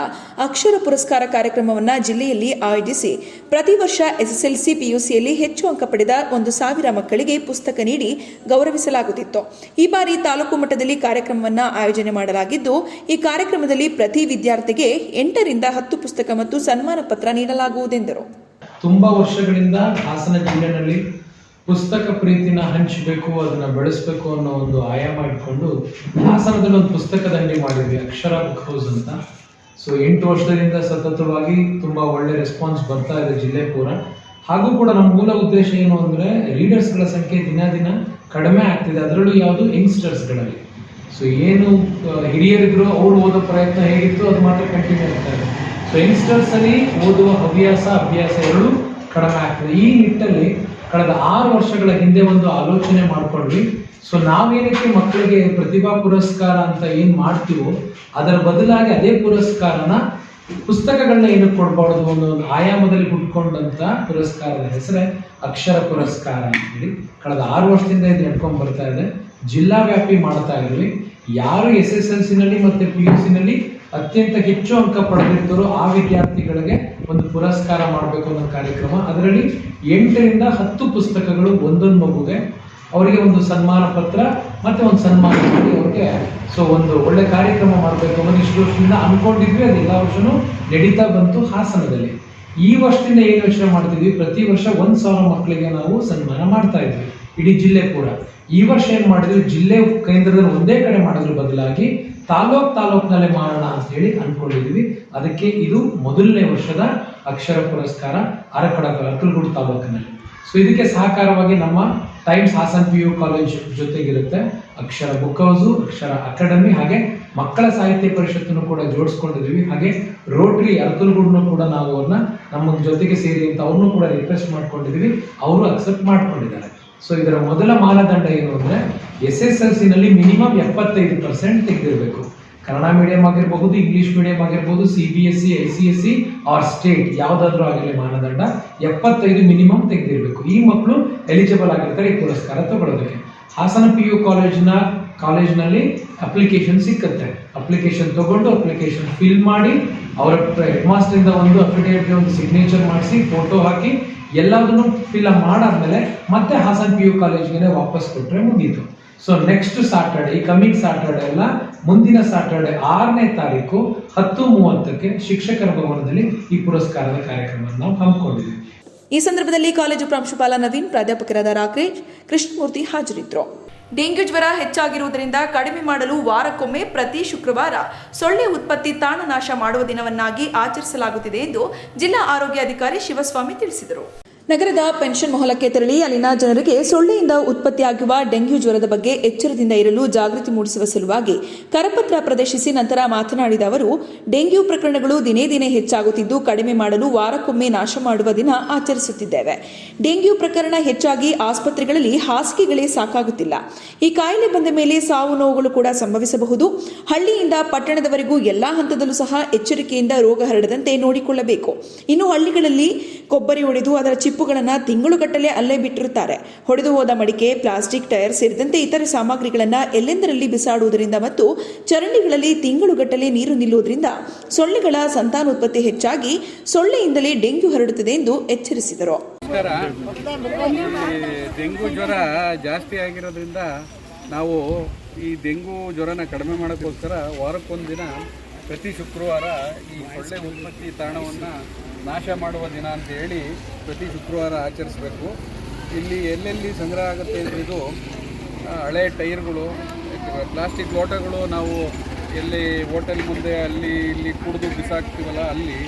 ಅಕ್ಷರ ಪುರಸ್ಕಾರ ಕಾರ್ಯಕ್ರಮವನ್ನು ಜಿಲ್ಲೆಯಲ್ಲಿ ಆಯೋಜಿಸಿ, ಪ್ರತಿ ವರ್ಷ ಎಸ್ಎಸ್ಎಲ್ಸಿ, ಪಿಯುಸಿಯಲ್ಲಿ ಹೆಚ್ಚು ಅಂಕ ಪಡೆದ ಒಂದು ಸಾವಿರ ಮಕ್ಕಳಿಗೆ ಪುಸ್ತಕ ನೀಡಿ ಗೌರವಿಸಲಾಗುತ್ತಿತ್ತು. ಈ ಬಾರಿ ತಾಲೂಕು ಮಟ್ಟದಲ್ಲಿ ಕಾರ್ಯಕ್ರಮವನ್ನು ಆಯೋಜನೆ ಮಾಡಲಾಗಿದ್ದು, ಈ ಕಾರ್ಯಕ್ರಮದಲ್ಲಿ ಪ್ರತಿ ವಿದ್ಯಾರ್ಥಿಗೆ ಎಂಟರಿಂದ ಹತ್ತು ಪುಸ್ತಕ ಮತ್ತು ಸನ್ಮಾನ ಪತ್ರ ನೀಡಲಾಗುವುದೆಂದರು. ತುಂಬಾ ವರ್ಷಗಳಿಂದ ಹಾಸನ ಜಿಲ್ಲೆನಲ್ಲಿ ಪುಸ್ತಕ ಪ್ರೀತಿನ ಹಂಚಬೇಕು ಅದನ್ನ ಬೆಳೆಸಬೇಕು ಅನ್ನೋ ಒಂದು ಆಯಾಮ ಇಟ್ಕೊಂಡು ಹಾಸನದಲ್ಲಿ ಒಂದು ಪುಸ್ತಕದ ಅಂಗಡಿ ಮಾಡಿದ್ವಿ, ಅಕ್ಷರ ಬುಕ್ ಹೌಸ್ ಅಂತ. ಸೊ ಎಂಟು ವರ್ಷದಿಂದ ಸತತವಾಗಿ ತುಂಬಾ ಒಳ್ಳೆ ರೆಸ್ಪಾನ್ಸ್ ಬರ್ತಾ ಇದೆ ಜಿಲ್ಲೆ ಪೂರ. ಹಾಗೂ ಕೂಡ ನಮ್ಮ ಮೂಲ ಉದ್ದೇಶ ಏನು ಅಂದ್ರೆ ರೀಡರ್ಸ್ಗಳ ಸಂಖ್ಯೆ ದಿನ ದಿನ ಕಡಿಮೆ ಆಗ್ತಿದೆ. ಅದರಲ್ಲೂ ಯಾವುದು ಯಂಗ್ಸ್ಟರ್ಸ್ಗಳಲ್ಲಿ ಸೊ ಏನು ಹಿರಿಯರಿದ್ರು ಅವ್ರು ಓದೋ ಪ್ರಯತ್ನ ಹೇಗಿತ್ತು ಅದು ಮಾತ್ರ ಕಂಟಿನ್ಯೂ ಆಗ್ತಾ ಇದೆ. ಸೊ ಯಂಗ್ಸ್ಟರ್ಸ್ ಅಲ್ಲಿ ಓದುವ ಹವ್ಯಾಸ, ಅಭ್ಯಾಸ ಎರಡೂ ಕಡಿಮೆ ಆಗ್ತದೆ. ಈ ನಿಟ್ಟಲ್ಲಿ ಕಳೆದ ಆರು ವರ್ಷಗಳ ಹಿಂದೆ ಒಂದು ಆಲೋಚನೆ ಮಾಡ್ಕೊಂಡ್ವಿ. ಸೊ ನಾವೇನಕ್ಕೆ ಮಕ್ಕಳಿಗೆ ಪ್ರತಿಭಾ ಪುರಸ್ಕಾರ ಅಂತ ಏನು ಮಾಡ್ತೀವೋ, ಅದರ ಬದಲಾಗಿ ಅದೇ ಪುರಸ್ಕಾರನ ಪುಸ್ತಕಗಳನ್ನ ಏನಕ್ಕೆ ಕೊಡಬಾರ್ದು ಅನ್ನೋ ಒಂದು ಆಯಾಮದಲ್ಲಿ ಹುಟ್ಕೊಂಡಂತ ಪುರಸ್ಕಾರದ ಹೆಸರೇ ಅಕ್ಷರ ಪುರಸ್ಕಾರ ಅಂತ ಹೇಳಿ ಕಳೆದ ಆರು ವರ್ಷದಿಂದ ಇದು ನಡ್ಕೊಂಡ್ ಬರ್ತಾ ಇದೆ. ಜಿಲ್ಲಾ ವ್ಯಾಪಿ ಮಾಡ್ತಾ ಇರಲಿ ಯಾರು ಎಸ್ ಎಸ್ ಎಲ್ ಸಿನಲ್ಲಿ ಮತ್ತೆ ಪಿ ಯು ಸಿನಲ್ಲಿ ಅತ್ಯಂತ ಹೆಚ್ಚು ಅಂಕ ಪಡೆದಿರ್ತಾರೋ ಆ ವಿದ್ಯಾರ್ಥಿಗಳಿಗೆ ಒಂದು ಪುರಸ್ಕಾರ ಮಾಡಬೇಕು ಅನ್ನೋ ಕಾರ್ಯಕ್ರಮ. ಅದರಲ್ಲಿ ಎಂಟರಿಂದ ಹತ್ತು ಪುಸ್ತಕಗಳು ಒಂದೊಂದು ಮಗುಗೆ ಅವರಿಗೆ ಒಂದು ಸನ್ಮಾನ ಪತ್ರ, ಮತ್ತೆ ಒಂದು ಸನ್ಮಾನ ಮಾಡಿ ಅವ್ರಿಗೆ ಸೊ ಒಂದು ಒಳ್ಳೆ ಕಾರ್ಯಕ್ರಮ ಮಾಡಬೇಕು ಅನ್ನೋದು ಇಷ್ಟು ವರ್ಷದಿಂದ ಅನ್ಕೊಂಡಿದ್ವಿ ಅದು ಎಲ್ಲ ವರ್ಷನೂ ನಡೀತಾ ಬಂತು ಹಾಸನದಲ್ಲಿ. ಈ ವರ್ಷದಿಂದ ಏನು ಯೋಚನೆ ಮಾಡ್ತಿದ್ವಿ? ಪ್ರತಿ ವರ್ಷ ಒಂದ್ ಸಾವಿರ ಮಕ್ಕಳಿಗೆ ನಾವು ಸನ್ಮಾನ ಮಾಡ್ತಾ ಇದ್ವಿ, ಇಡೀ ಜಿಲ್ಲೆ ಕೂಡ. ಈ ವರ್ಷ ಏನು ಮಾಡಿದ್ವಿ ಜಿಲ್ಲೆ ಕೇಂದ್ರದಲ್ಲಿ ಒಂದೇ ಕಡೆ ಮಾಡೋದ್ರ ಬದಲಾಗಿ ತಾಲೂಕ್ ತಾಲೂಕ್ನಲ್ಲೇ ಮಾಡೋಣ ಅಂತ ಹೇಳಿ ಅನ್ಕೊಂಡಿದ್ವಿ. ಅದಕ್ಕೆ ಇದು ಮೊದಲನೇ ವರ್ಷದ ಅಕ್ಷರ ಪುರಸ್ಕಾರ ಅರಕಡ ಅಕ್ಕಲಗೂಡು ತಾಲೂಕಿನಲ್ಲಿ. ಸೊ ಇದಕ್ಕೆ ಸಹಕಾರವಾಗಿ ನಮ್ಮ Times Hassan P U college ಜೊತೆಗಿರುತ್ತೆ. Akshara book house Akshara academy ಹಾಗೆ ಮಕ್ಕಳ ಸಾಹಿತ್ಯ ಪರಿಷತ್ತನ್ನು ಕೂಡ ಜೋಡಿಸ್ಕೊಂಡಿದ್ದೀವಿ. ಹಾಗೆ ರೋಟ್ರಿ ಅರ್ಕಲ್ಗೂಡ್ನು ಕೂಡ ನಾವು ಅವ್ರನ್ನ ನಮ್ಮ ಜೊತೆಗೆ ಸೇರಿ ಅಂತ ಅವ್ರನ್ನೂ ಕೂಡ ರಿಕ್ವೆಸ್ಟ್ ಮಾಡ್ಕೊಂಡಿದ್ದೀವಿ. ಅವರು ಅಕ್ಸೆಪ್ಟ್ ಮಾಡ್ಕೊಂಡಿದ್ದಾರೆ. ಸೊ ಇದರ ಮೊದಲ ಮಾನದಂಡ ಏನು ಅಂದರೆ ಎಸ್ ಎಸ್ ಎಲ್ ಸಿನಲ್ಲಿ ಮಿನಿಮಮ್ ಎಪ್ಪತ್ತೈದು ಪರ್ಸೆಂಟ್ ತೆಗೆದಿರಬೇಕು. ಕನ್ನಡ ಮೀಡಿಯಂ ಆಗಿರಬಹುದು ಇಂಗ್ಲಿಷ್ ಮೀಡಿಯಂ ಆಗಿರ್ಬೋದು C B S C I C S C or state ಯಾವುದಾದ್ರೂ ಆಗಿರಲಿ ಮಾನದಂಡ ಎಪ್ಪತ್ತೈದು ಮಿನಿಮಮ್ ತೆಗೆದಿರಬೇಕು. ಈ ಮಕ್ಕಳು ಎಲಿಜಿಬಲ್ ಆಗಿರ್ತಾರೆ ಈ ಪುರಸ್ಕಾರ ತಗೊಳ್ಳೋದಕ್ಕೆ. ಹಾಸನ ಪಿ ಯು ಕಾಲೇಜ್ನ ಕಾಲೇಜ್ನಲ್ಲಿ ಅಪ್ಲಿಕೇಶನ್ ಸಿಕ್ಕತ್ತೆ. ಅಪ್ಲಿಕೇಶನ್ ತಗೊಂಡು ಅಪ್ಲಿಕೇಶನ್ ಫಿಲ್ ಮಾಡಿ ಅವರ ಹೆಡ್ ಮಾಸ್ಟರಿಂದ ಒಂದು ಅಫಿಡೇವಿಟ್ ಒಂದು ಸಿಗ್ನೇಚರ್ ಮಾಡಿಸಿ ಫೋಟೋ ಹಾಕಿ ಎಲ್ಲದನ್ನು ಫಿಲ್ ಮಾಡಾದ್ಮೇಲೆ ಮತ್ತೆ ಹಾಸನ್ ಪಿ ಯು ಕಾಲೇಜ್ಗೆ ವಾಪಸ್ ಕೊಟ್ಟರೆ ಮುಗೀತು. ಸೊ ನೆಕ್ಸ್ಟ್ ಸಾಟರ್ಡೆ ಈ ಕಮಿಂಗ್ ಸಾಟರ್ಡೆ ಅಲ್ಲ, ಮುಂದಿನ ಸಾಟರ್ಡೆ ಆರನೇ ತಾರೀಕು, ಹತ್ತು ಮೂವತ್ತಕ್ಕೆ ಶಿಕ್ಷಕರ ಭವನದಲ್ಲಿ ಈ ಪುರಸ್ಕಾರದ ಕಾರ್ಯಕ್ರಮವನ್ನು ನಾವು ಹಮ್ಮಿಕೊಂಡಿದ್ದೀವಿ. ಈ ಸಂದರ್ಭದಲ್ಲಿ ಕಾಲೇಜು ಪ್ರಾಂಶುಪಾಲ ನವೀನ್, ಪ್ರಾಧ್ಯಾಪಕರಾದ ರಾಕೇಶ್, ಕೃಷ್ಣಮೂರ್ತಿ ಹಾಜರಿದ್ದರು. ಡೆಂಗ್ಯೂ ಜ್ವರ ಹೆಚ್ಚಾಗಿರುವುದರಿಂದ ಕಡಿಮೆ ಮಾಡಲು ವಾರಕ್ಕೊಮ್ಮೆ ಪ್ರತಿ ಶುಕ್ರವಾರ ಸೊಳ್ಳೆ ಉತ್ಪತ್ತಿ ತಾಣ ನಾಶ ಮಾಡುವ ದಿನವನ್ನಾಗಿ ಆಚರಿಸಲಾಗುತ್ತಿದೆ ಎಂದು ಜಿಲ್ಲಾ ಆರೋಗ್ಯ ಅಧಿಕಾರಿ ಶಿವಸ್ವಾಮಿ ತಿಳಿಸಿದರು. ನಗರದ ಪೆನ್ಷನ್ ಮೊಹಲಕ್ಕೆ ತೆರಳಿ ಅಲ್ಲಿನ ಜನರಿಗೆ ಸೊಳ್ಳೆಯಿಂದ ಉತ್ಪತ್ತಿಯಾಗುವ ಡೆಂಗ್ಯೂ ಜ್ವರದ ಬಗ್ಗೆ ಎಚ್ಚರದಿಂದ ಇರಲು ಜಾಗೃತಿ ಮೂಡಿಸುವ ಸಲುವಾಗಿ ಕರಪತ್ರ ಪ್ರದರ್ಶಿಸಿ ನಂತರ ಮಾತನಾಡಿದ ಅವರು, ಡೆಂಗ್ಯೂ ಪ್ರಕರಣಗಳು ದಿನೇ ದಿನೇ ಹೆಚ್ಚಾಗುತ್ತಿದ್ದು ಕಡಿಮೆ ಮಾಡಲು ವಾರಕ್ಕೊಮ್ಮೆ ನಾಶ ಮಾಡುವ ದಿನ ಆಚರಿಸುತ್ತಿದ್ದೇವೆ. ಡೆಂಗ್ಯೂ ಪ್ರಕರಣ ಹೆಚ್ಚಾಗಿ ಆಸ್ಪತ್ರೆಗಳಲ್ಲಿ ಹಾಸಿಗೆಗಳೇ ಸಾಕಾಗುತ್ತಿಲ್ಲ. ಈ ಕಾಯಿಲೆ ಬಂದ ಮೇಲೆ ಸಾವು ನೋವುಗಳು ಕೂಡ ಸಂಭವಿಸಬಹುದು. ಹಳ್ಳಿಯಿಂದ ಪಟ್ಟಣದವರೆಗೂ ಎಲ್ಲಾ ಹಂತದಲ್ಲೂ ಸಹ ಎಚ್ಚರಿಕೆಯಿಂದ ರೋಗ ಹರಡದಂತೆ ನೋಡಿಕೊಳ್ಳಬೇಕು. ಇನ್ನು ಹಳ್ಳಿಗಳಲ್ಲಿ ಕೊಬ್ಬರಿ ಒಡೆದು ಅದರ ಚಿಪ್ಪುಗಳನ್ನು ತಿಂಗಳುಗಟ್ಟಲೆ ಅಲ್ಲೇ ಬಿಟ್ಟಿರುತ್ತಾರೆ. ಹೊಡೆದು ಹೋದ ಮಡಿಕೆ, ಪ್ಲಾಸ್ಟಿಕ್ ಟೈರ್ ಸೇರಿದಂತೆ ಇತರೆ ಸಾಮಗ್ರಿಗಳನ್ನು ಎಲ್ಲೆಂದರಲ್ಲಿ ಬಿಸಾಡುವುದರಿಂದ ಮತ್ತು ಚರಂಡಿಗಳಲ್ಲಿ ತಿಂಗಳುಗಟ್ಟಲೆ ನೀರು ನಿಲ್ಲುವುದರಿಂದ ಸೊಳ್ಳೆಗಳ ಸಂತಾನೋತ್ಪತ್ತಿ ಹೆಚ್ಚಾಗಿ ಸೊಳ್ಳೆಯಿಂದಲೇ ಡೆಂಗ್ಯೂ ಹರಡುತ್ತದೆ ಎಂದು ಎಚ್ಚರಿಸಿದರು. ಜ್ವರ ಜಾಸ್ತಿ ಆಗಿರೋದ್ರಿಂದ ನಾವು ಈ ಡೆಂಗು ಜ್ವರನ ಕಡಿಮೆ ಮಾಡೋಕ್ಕೋಸ್ಕರ ವಾರಕ್ಕೊಂದು ದಿನ ಪ್ರತಿ ಶುಕ್ರವಾರ ಈ ಒಳ್ಳೆ ಉತ್ಪತ್ತಿ ತಾಣವನ್ನು ನಾಶ ಮಾಡುವ ದಿನ ಅಂತ ಹೇಳಿ ಪ್ರತಿ ಶುಕ್ರವಾರ ಆಚರಿಸಬೇಕು. ಇಲ್ಲಿ ಎಲ್ಲೆಲ್ಲಿ ಸಂಗ್ರಹ ಆಗುತ್ತೆ ಅಂದರೆ ಇದು ಹಳೆ ಟೈರ್ಗಳು, ಪ್ಲಾಸ್ಟಿಕ್ ಲೋಟಗಳು ನಾವು ಎಲ್ಲಿ ಹೋಟೆಲ್ ಮುಂದೆ ಅಲ್ಲಿ ಇಲ್ಲಿ ಕುಡಿದು ಬಿಸಾಕ್ತೀವಲ್ಲ ಅಲ್ಲಿ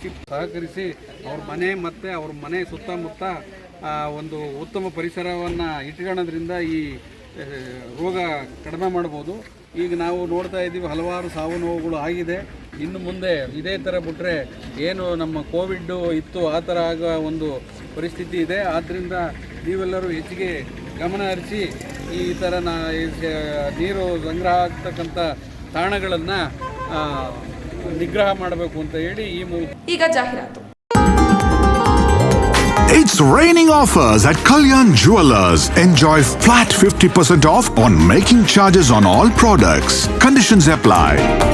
ಚಿಪ್ ಸಹಕರಿಸಿ ಅವ್ರ ಮನೆ ಮತ್ತು ಅವ್ರ ಮನೆ ಸುತ್ತಮುತ್ತ ಒಂದು ಉತ್ತಮ ಪರಿಸರವನ್ನು ಇಟ್ಕೊಳ್ಳೋದ್ರಿಂದ ಈ ರೋಗ ಕಡಿಮೆ ಮಾಡ್ಬೋದು. ಈಗ ನಾವು ನೋಡ್ತಾ ಇದ್ದೀವಿ ಹಲವಾರು ಸಾವು ನೋವುಗಳು ಆಗಿದೆ. ಇನ್ನು ಮುಂದೆ ಇದೇ ಥರ ಬಿಟ್ಟರೆ ಏನು ನಮ್ಮ ಕೋವಿಡ್ಡು ಇತ್ತು, ಆ ಥರ ಆಗೋ ಒಂದು ಪರಿಸ್ಥಿತಿ ಇದೆ. ಆದ್ದರಿಂದ ನೀವೆಲ್ಲರೂ ಹೆಚ್ಚಿಗೆ ಗಮನ ಹರಿಸಿ ಈ ಥರ ನಾ ನೀರು ಸಂಗ್ರಹ ಆಗ್ತಕ್ಕಂಥ ತಾಣಗಳನ್ನು ನಿಗ್ರಹ ಮಾಡಬೇಕು ಅಂತ ಹೇಳಿ ಈ ಮೂಲಕ ಈಗ ಜಾಹೀರಾತು. It's raining offers at Kalyan Jewelers. Enjoy flat 50% off on making charges on all products. Conditions apply.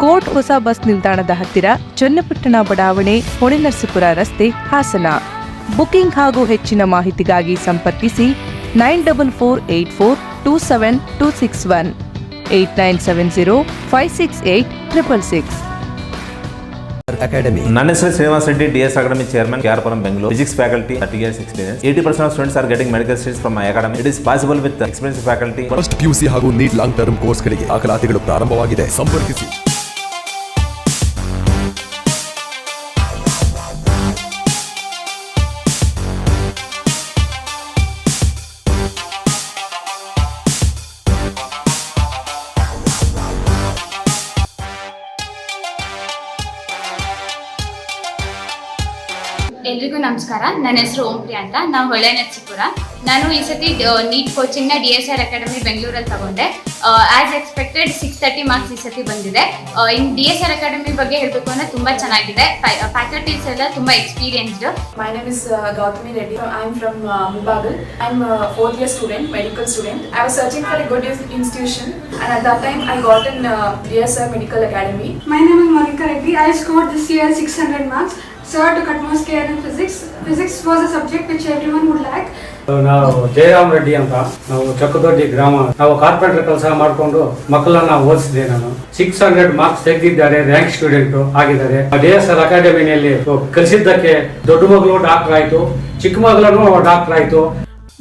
Court ಹೊಸ ಬಸ್ ನಿಲ್ದಾಣದ ಹತ್ತಿರ ಚನ್ನಪಟ್ಟಣ ಬಡಾವಣೆ ಹೊಳೆನರಸೀಪುರ ರಸ್ತೆ ಹಾಸನ. ಬುಕಿಂಗ್ ಹಾಗೂ ಹೆಚ್ಚಿನ ಮಾಹಿತಿಗಾಗಿ ಸಂಪರ್ಕಿಸಿ nine double four eight four two seven two six one eight nine seven zero five six eight triple six. Academy ನನ್ನ ಹೆಸರು Srinivas Reddy D S academy chairman K R Puram Bengaluru. Physics faculty thirty years experience eighty percent of students are getting medical seats from my academy it is possible with experience faculty first PUC ಹಾಗೂ NEET long term ಕೋರ್ಸ್ಗಳಿಗೆ ದಾಖಲಾತಿಗಳು ಪ್ರಾರಂಭವಾಗಿದೆ. ಸಂಪರ್ಕಿಸಿ. ಎಲ್ರಿಗೂ ನಮಸ್ಕಾರ. ನನ್ನ ಹೆಸರು ಓಂಪ್ರಿಯ ಅಂತ. ನಾವು ಹೊಳೆ ನರಸೀಪುರ. ನಾನು ಈ ಸತಿ ನೀಟ್ ಕೋಚಿಂಗ್ನ ಡಿ ಎಸ್ ಆರ್ ಅಕಾಡೆಮಿ ಬೆಂಗಳೂರಲ್ಲಿ ತಗೊಂಡೆ. As expected six thirty marks ಈ ಸತಿ ಬಂದಿದೆ. ಇನ್ನು ಡಿ ಎಸ್ ಆರ್ ಅಕಾಡೆಮಿ ಬಗ್ಗೆ ಹೇಳಬೇಕು ಅಂದರೆ ತುಂಬ ಚೆನ್ನಾಗಿದೆ. ಫ್ಯಾಕಲ್ಟೀಸ್ ಎಲ್ಲ ತುಂಬ experienced my name is Gautami Reddy I am from Mumbagal I am fourth year student medical student I was searching for a good institution and at that time I got in uh, DSR Medical Academy. My name is Monica Reddy. I scored this year 600 marks. Utmost care in physics. Physics was a subject which everyone would like. ನಾವು ಜಯರಾಮ್ ರೆಡ್ಡಿ ಅಂತ ನಾವು ಚಕ್ಕದೊಡ್ಡಿ ಗ್ರಾಮ ನಾವು carpenter ಕೆಲಸ ಮಾಡಿಕೊಂಡು ಮಕ್ಕಳನ್ನ ಓದಿಸಿದೆ ನಾನು ಸಿಕ್ಸ್ ಹಂಡ್ರೆಡ್ ಮಾರ್ಕ್ಸ್ ತೆಗೆದಿದ್ದಾರೆ ರ್ಯಾಂಕ್ ಸ್ಟೂಡೆಂಟ್ ಆಗಿದ್ದಾರೆ ಡಿ ಎಸ್ ಆರ್ ಅಕಾಡೆಮಿನಲ್ಲಿ ಕಲಿಸಿದ್ದಕ್ಕೆ ದೊಡ್ಡ ಮಗಳು ಡಾಕ್ಟರ್ ಆಯ್ತು ಚಿಕ್ಕ ಮಗಳನ್ನು ಡಾಕ್ಟರ್ ಆಯ್ತು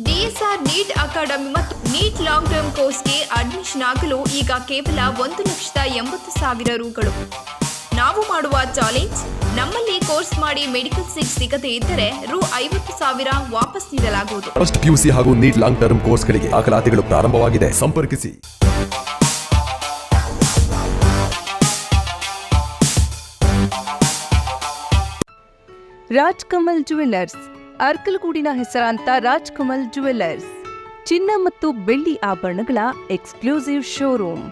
ಡಿಎಸ್ಆರ್ ನೀಟ್ ಅಕಾಡೆಮಿ ಮತ್ತು ನೀಟ್ ಲಾಂಗ್ ಟರ್ಮ್ ಕೋರ್ಸ್ಗೆ ಅಡ್ಮಿಷನ್ ಆಗಲು ಈಗ ಕೇವಲ ಒಂದು ಲಕ್ಷದ ಎಂಬತ್ತು ಸಾವಿರ ರುಗಳು ನಾವು ಮಾಡುವ ಚಾಲೆಂಜ್ ನಮ್ಮಲ್ಲಿ ಕೋರ್ಸ್ ಮಾಡಿ ಮೆಡಿಕಲ್ ಸೀಟ್ ಸಿಗದೇ ಇದ್ದರೆ ರು ಐವತ್ತು ಸಾವಿರ ವಾಪಸ್ ನೀಡಲಾಗುವುದು. ಫಸ್ಟ್ ಪಿಯುಸಿ ಹಾಗೂ ನೀಟ್ ಲಾಂಗ್ ಟರ್ಮ್ ಕೋರ್ಸ್ಗಳಿಗೆ ದಾಖಲಾತಿಗಳು ಪ್ರಾರಂಭವಾಗಿದೆ. ಸಂಪರ್ಕಿಸಿ. ರಾಜ್ ಕಮಲ್ ಜುವೆಲ್ಲರ್ಸ್ ಅರ್ಕಲಗೂಡಿನ ಹೆಸರಾಂತ ರಾಜ್ ಕಮಲ್ ಜುವೆಲ್ಲರ್ಸ್ ಚಿನ್ನ ಮತ್ತು ಬೆಳ್ಳಿ ಆಭರಣಗಳ exclusive showroom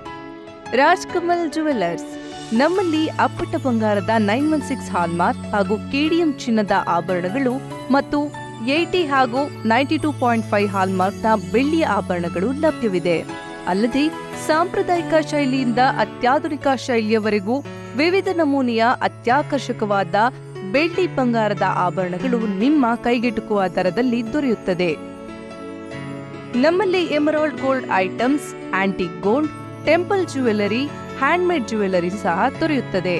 Raj Kamal jewellers ನಮ್ಮಲ್ಲಿ ಅಪ್ಪಟ ಬಂಗಾರದ ನೈನ್ ಒನ್ ಸಿಕ್ಸ್ ಹಾಲ್ಮಾರ್ಕ್ ಹಾಗೂ ಕೆಡಿಎಂ ಚಿನ್ನದ ಆಭರಣಗಳು ಮತ್ತು ಏಟಿ ಹಾಗೂ ನೈಂಟಿ ಟೂ ಪಾಯಿಂಟ್ ಫೈವ್ ಹಾಲ್ಮಾರ್ಕ್ನ ಬೆಳ್ಳಿಯ ಆಭರಣಗಳು ಲಭ್ಯವಿದೆ. ಅಲ್ಲದೆ ಸಾಂಪ್ರದಾಯಿಕ ಶೈಲಿಯಿಂದ ಅತ್ಯಾಧುನಿಕ ಶೈಲಿಯವರೆಗೂ ವಿವಿಧ ನಮೂನೆಯ ಅತ್ಯಾಕರ್ಷಕವಾದ ಬೆಳ್ಳಿ ಬಂಗಾರದ ಆಭರಣಗಳು ನಿಮ್ಮ ಕೈಗೆಟುಕುವ ದರದಲ್ಲಿ ದೊರೆಯುತ್ತದೆ. ನಮ್ಮಲ್ಲಿ emerald gold items, antique gold, temple jewellery handmade jewellery ಸಹ ದೊರೆಯುತ್ತದೆ.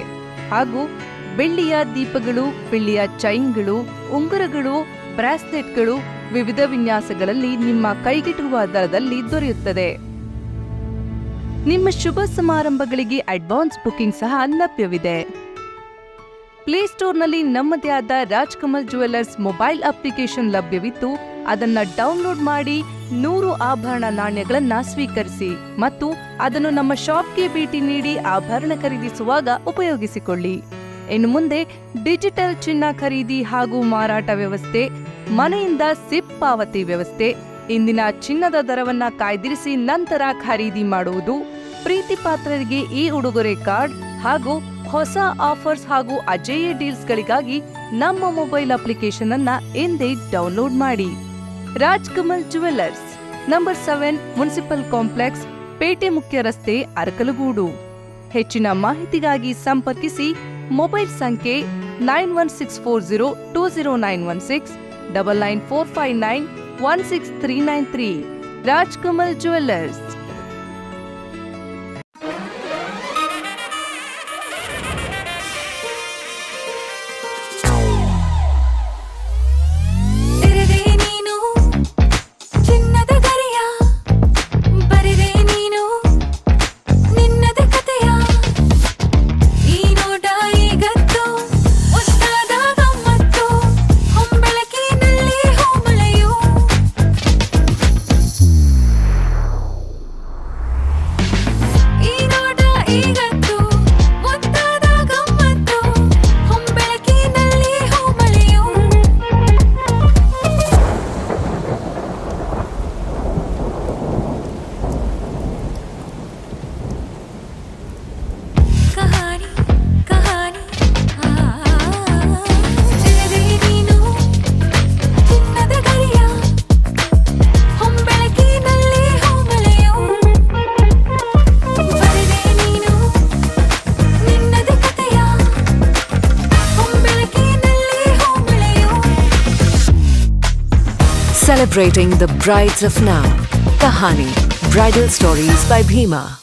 ಹಾಗೂ ಬೆಳ್ಳಿಯ ದೀಪಗಳು, ಬೆಳ್ಳಿಯ ಚೈನ್ಗಳು, ಉಂಗುರಗಳು, ಬ್ರಾಸ್ಲೆಟ್ಗಳು ವಿವಿಧ ವಿನ್ಯಾಸಗಳಲ್ಲಿ ನಿಮ್ಮ ಕೈಗೆಟುಕುವ ದರದಲ್ಲಿ ದೊರೆಯುತ್ತದೆ. ನಿಮ್ಮ ಶುಭ ಸಮಾರಂಭಗಳಿಗೆ ಅಡ್ವಾನ್ಸ್ ಬುಕಿಂಗ್ ಸಹ ಲಭ್ಯವಿದೆ. ಪ್ಲೇಸ್ಟೋರ್ನಲ್ಲಿ ನಮ್ಮದೇ ಆದ ರಾಜ್ಕಮಲ್ ಜುವೆಲ್ಲರ್ಸ್ ಮೊಬೈಲ್ ಅಪ್ಲಿಕೇಶನ್ ಲಭ್ಯವಿದ್ದು ಅದನ್ನ ಡೌನ್ಲೋಡ್ ಮಾಡಿ ನೂರು ಆಭರಣ ನಾಣ್ಯಗಳನ್ನ ಸ್ವೀಕರಿಸಿ ಮತ್ತು ಅದನ್ನು ನಮ್ಮ ಶಾಪ್ಗೆ ಭೇಟಿ ನೀಡಿ ಆಭರಣ ಖರೀದಿಸುವಾಗ ಉಪಯೋಗಿಸಿಕೊಳ್ಳಿ. ಇನ್ನು ಮುಂದೆ ಡಿಜಿಟಲ್ ಚಿನ್ನ ಖರೀದಿ ಹಾಗೂ ಮಾರಾಟ ವ್ಯವಸ್ಥೆ, ಮನೆಯಿಂದ ಸಿಪ್ ಪಾವತಿ ವ್ಯವಸ್ಥೆ, ಇಂದಿನ ಚಿನ್ನದ ದರವನ್ನ ಕಾಯ್ದಿರಿಸಿ ನಂತರ ಖರೀದಿ ಮಾಡುವುದು, ಪ್ರೀತಿ ಪಾತ್ರರಿಗೆ ಈ ಉಡುಗೊರೆ ಕಾರ್ಡ್ ಹಾಗೂ ಹೊಸ ಆಫರ್ಸ್ ಹಾಗೂ ಅಜೇಯ ಡೀಲ್ಸ್ಗಳಿಗಾಗಿ ನಮ್ಮ ಮೊಬೈಲ್ ಅಪ್ಲಿಕೇಶನ್ ಅನ್ನ ಎಂದೇ ಡೌನ್ಲೋಡ್ ಮಾಡಿ. Raj Kamal jewellers number seven municipal complex ಪೇಟೆ ಮುಖ್ಯ ರಸ್ತೆ ಅರಕಲಗೂಡು. ಹೆಚ್ಚಿನ ಮಾಹಿತಿಗಾಗಿ ಸಂಪರ್ಕಿಸಿ ಮೊಬೈಲ್ ಸಂಖ್ಯೆ nine one six four zero two zero nine one six double nine four five nine one six three nine three. Rajkamal jewellers Celebrating the brides of now. Kahani Bridal Stories by Bhima.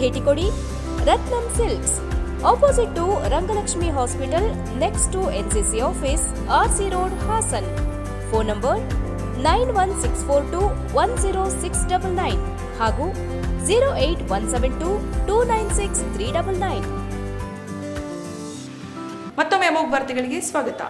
ಭೇಟಿ ಕೊಡಿ Ratnam silks. Opposite to Rangalakshmi hospital next to NCC office RC road Hassan. Phone number nine one six four two one zero six double nine ಹಾಗೂ zero eight one seven two two nine six three double nine ಮತ್ತೊಮ್ಮೆ ಮೂಗ್ ವಾರ್ತೆಗಳಿಗೆ ಸ್ವಾಗತ.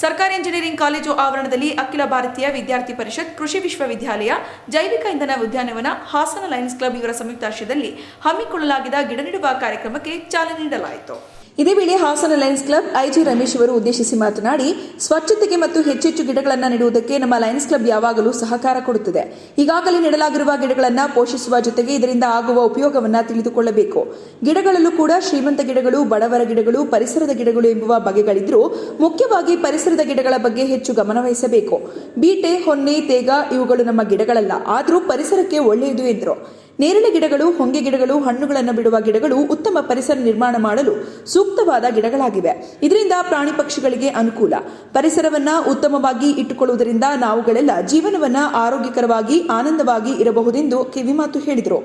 ಸರ್ಕಾರಿ engineering college ಆವರಣದಲ್ಲಿ ಅಖಿಲ ಭಾರತೀಯ ವಿದ್ಯಾರ್ಥಿ ಪರಿಷತ್ ಕೃಷಿ ವಿಶ್ವವಿದ್ಯಾಲಯ ಜೈವಿಕ ಇಂಧನ ಉದ್ಯಾನವನ ಹಾಸನ ಲಯನ್ಸ್ ಕ್ಲಬ್ ಇವರ ಸಂಯುಕ್ತಾಶ್ರಯದಲ್ಲಿ ಹಮ್ಮಿಕೊಳ್ಳಲಾಗಿದ್ದ ಗಿಡ ನೆಡುವ ಕಾರ್ಯಕ್ರಮಕ್ಕೆ ಚಾಲನೆ ನೀಡಲಾಯಿತು. ಇದೇ ವೇಳೆ Hassan lions club IG Ramesh ಅವರು ಉದ್ದೇಶಿಸಿ ಮಾತನಾಡಿ, ಸ್ವಚ್ಛತೆಗೆ ಮತ್ತು ಹೆಚ್ಚೆಚ್ಚು ಗಿಡಗಳನ್ನು ನೆಡುವುದಕ್ಕೆ ನಮ್ಮ ಲಯನ್ಸ್ ಕ್ಲಬ್ ಯಾವಾಗಲೂ ಸಹಕಾರ ಕೊಡುತ್ತದೆ. ಈಗಾಗಲೇ ನೆಡಲಾಗಿರುವ ಗಿಡಗಳನ್ನು ಪೋಷಿಸುವ ಜೊತೆಗೆ ಇದರಿಂದ ಆಗುವ ಉಪಯೋಗವನ್ನು ತಿಳಿದುಕೊಳ್ಳಬೇಕು. ಗಿಡಗಳಲ್ಲೂ ಕೂಡ ಶ್ರೀಮಂತ ಗಿಡಗಳು, ಬಡವರ ಗಿಡಗಳು, ಪರಿಸರದ ಗಿಡಗಳು ಎಂಬುವ ಬಗೆಗಳಿದ್ರೂ ಮುಖ್ಯವಾಗಿ ಪರಿಸರದ ಗಿಡಗಳ ಬಗ್ಗೆ ಹೆಚ್ಚು ಗಮನವಹಿಸಬೇಕು. ಬೀಟೆ, ಹೊನ್ನೆ, ತೇಗ ಇವುಗಳು ನಮ್ಮ ಗಿಡಗಳಲ್ಲ, ಆದರೂ ಪರಿಸರಕ್ಕೆ ಒಳ್ಳೆಯದು ಎಂದರು. ನೇರಳೆ ಗಿಡಗಳು, ಹೊಂಗೆ ಗಿಡಗಳು, ಹಣ್ಣುಗಳನ್ನು ಬಿಡುವ ಗಿಡಗಳು ಉತ್ತಮ ಪರಿಸರ ನಿರ್ಮಾಣ ಮಾಡಲು ಸೂಕ್ತವಾದ ಗಿಡಗಳಾಗಿವೆ. ಇದರಿಂದ ಪ್ರಾಣಿ ಪಕ್ಷಿಗಳಿಗೆ ಅನುಕೂಲ. ಪರಿಸರವನ್ನ ಉತ್ತಮವಾಗಿ ಇಟ್ಟುಕೊಳ್ಳುವುದರಿಂದ ನಾವುಗಳೆಲ್ಲ ಜೀವನವನ್ನ ಆರೋಗ್ಯಕರವಾಗಿ, ಆನಂದವಾಗಿ ಇರಬಹುದೆಂದು ಕಿವಿಮಾತು ಹೇಳಿದರು.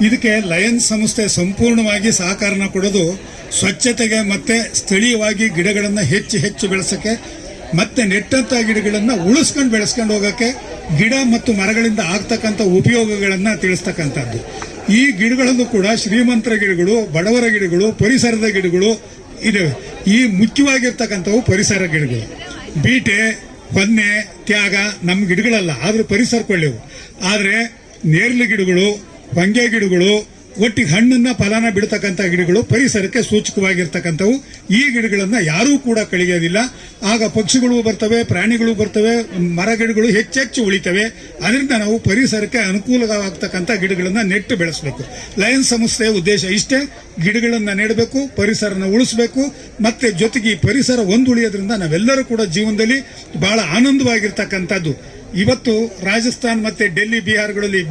ಇದಕ್ಕೆ ಲಯನ್ಸ್ ಸಂಸ್ಥೆ ಸಂಪೂರ್ಣವಾಗಿ ಸಹಕಾರನ ಕೊಡೋದು ಸ್ವಚ್ಛತೆಗೆ ಮತ್ತೆ ಸ್ಥಳೀಯವಾಗಿ ಗಿಡಗಳನ್ನು ಹೆಚ್ಚು ಹೆಚ್ಚು ಬೆಳೆಸಕ್ಕೆ, ಮತ್ತೆ ನೆಟ್ಟಂತ ಗಿಡಗಳನ್ನು ಉಳಿಸ್ಕೊಂಡು ಬೆಳೆಸ್ಕೊಂಡು ಹೋಗಕ್ಕೆ ಗಿಡ ಮತ್ತು ಮರಗಳಿಂದ ಆಗ್ತಕ್ಕಂಥ ಉಪಯೋಗಗಳನ್ನು ತಿಳಿಸ್ತಕ್ಕಂಥದ್ದು. ಈ ಗಿಡಗಳಲ್ಲೂ ಕೂಡ ಶ್ರೀಮಂತರ ಗಿಡಗಳು, ಬಡವರ ಗಿಡಗಳು, ಪರಿಸರದ ಗಿಡಗಳು ಇದಾವೆ. ಈ ಮುಖ್ಯವಾಗಿರ್ತಕ್ಕಂಥವು ಪರಿಸರ ಗಿಡಗಳು. ಬೀಟೆ ಹೊನ್ನೆ ತ್ಯಾಗ ನಮ್ಮ ಗಿಡಗಳಲ್ಲ, ಆದರೂ ಪರಿಸರಕ್ಕೆ ಕೊಳ್ಳೆವು ಆದರೆ, ನೇರಳೆ ಗಿಡಗಳು ಹೊಂಗೆ ಗಿಡಗಳು ಒಟ್ಟಿಗೆ ಹಣ್ಣನ್ನ, ಫಲಾನ ಬಿಡ್ತಕ್ಕಂಥ ಗಿಡಗಳು ಪರಿಸರಕ್ಕೆ ಸೂಚಕವಾಗಿರ್ತಕ್ಕಂಥವು. ಈ ಗಿಡಗಳನ್ನ ಯಾರೂ ಕೂಡ ಕಳಿಯೋದಿಲ್ಲ. ಆಗ ಪಕ್ಷಿಗಳು ಬರ್ತವೆ, ಪ್ರಾಣಿಗಳು ಬರ್ತವೆ, ಮರ ಗಿಡಗಳು ಹೆಚ್ಚೆಚ್ಚು ಉಳಿತವೆ. ಅದರಿಂದ ನಾವು ಪರಿಸರಕ್ಕೆ ಅನುಕೂಲವಾಗ್ತಕ್ಕಂಥ ಗಿಡಗಳನ್ನ ನೆಟ್ಟು ಬೆಳೆಸಬೇಕು. ಲಯನ್ ಸಂಸ್ಥೆಯ ಉದ್ದೇಶ ಇಷ್ಟೇ. ಗಿಡಗಳನ್ನ ನೆಡಬೇಕು, ಪರಿಸರನ ಉಳಿಸಬೇಕು. ಮತ್ತೆ ಜೊತೆಗೆ ಪರಿಸರ ಪರಿಸರ ಒಂದುಳಿಯೋದ್ರಿಂದ ನಾವೆಲ್ಲರೂ ಕೂಡ ಜೀವನದಲ್ಲಿ ಬಹಳ ಆನಂದವಾಗಿರ್ತಕ್ಕಂಥದ್ದು. ಇವತ್ತು ರಾಜಸ್ಥಾನ್ ಮತ್ತೆ ಡೆಲ್ಲಿ, ಬಿಹಾರ್ಗಳಲ್ಲಿ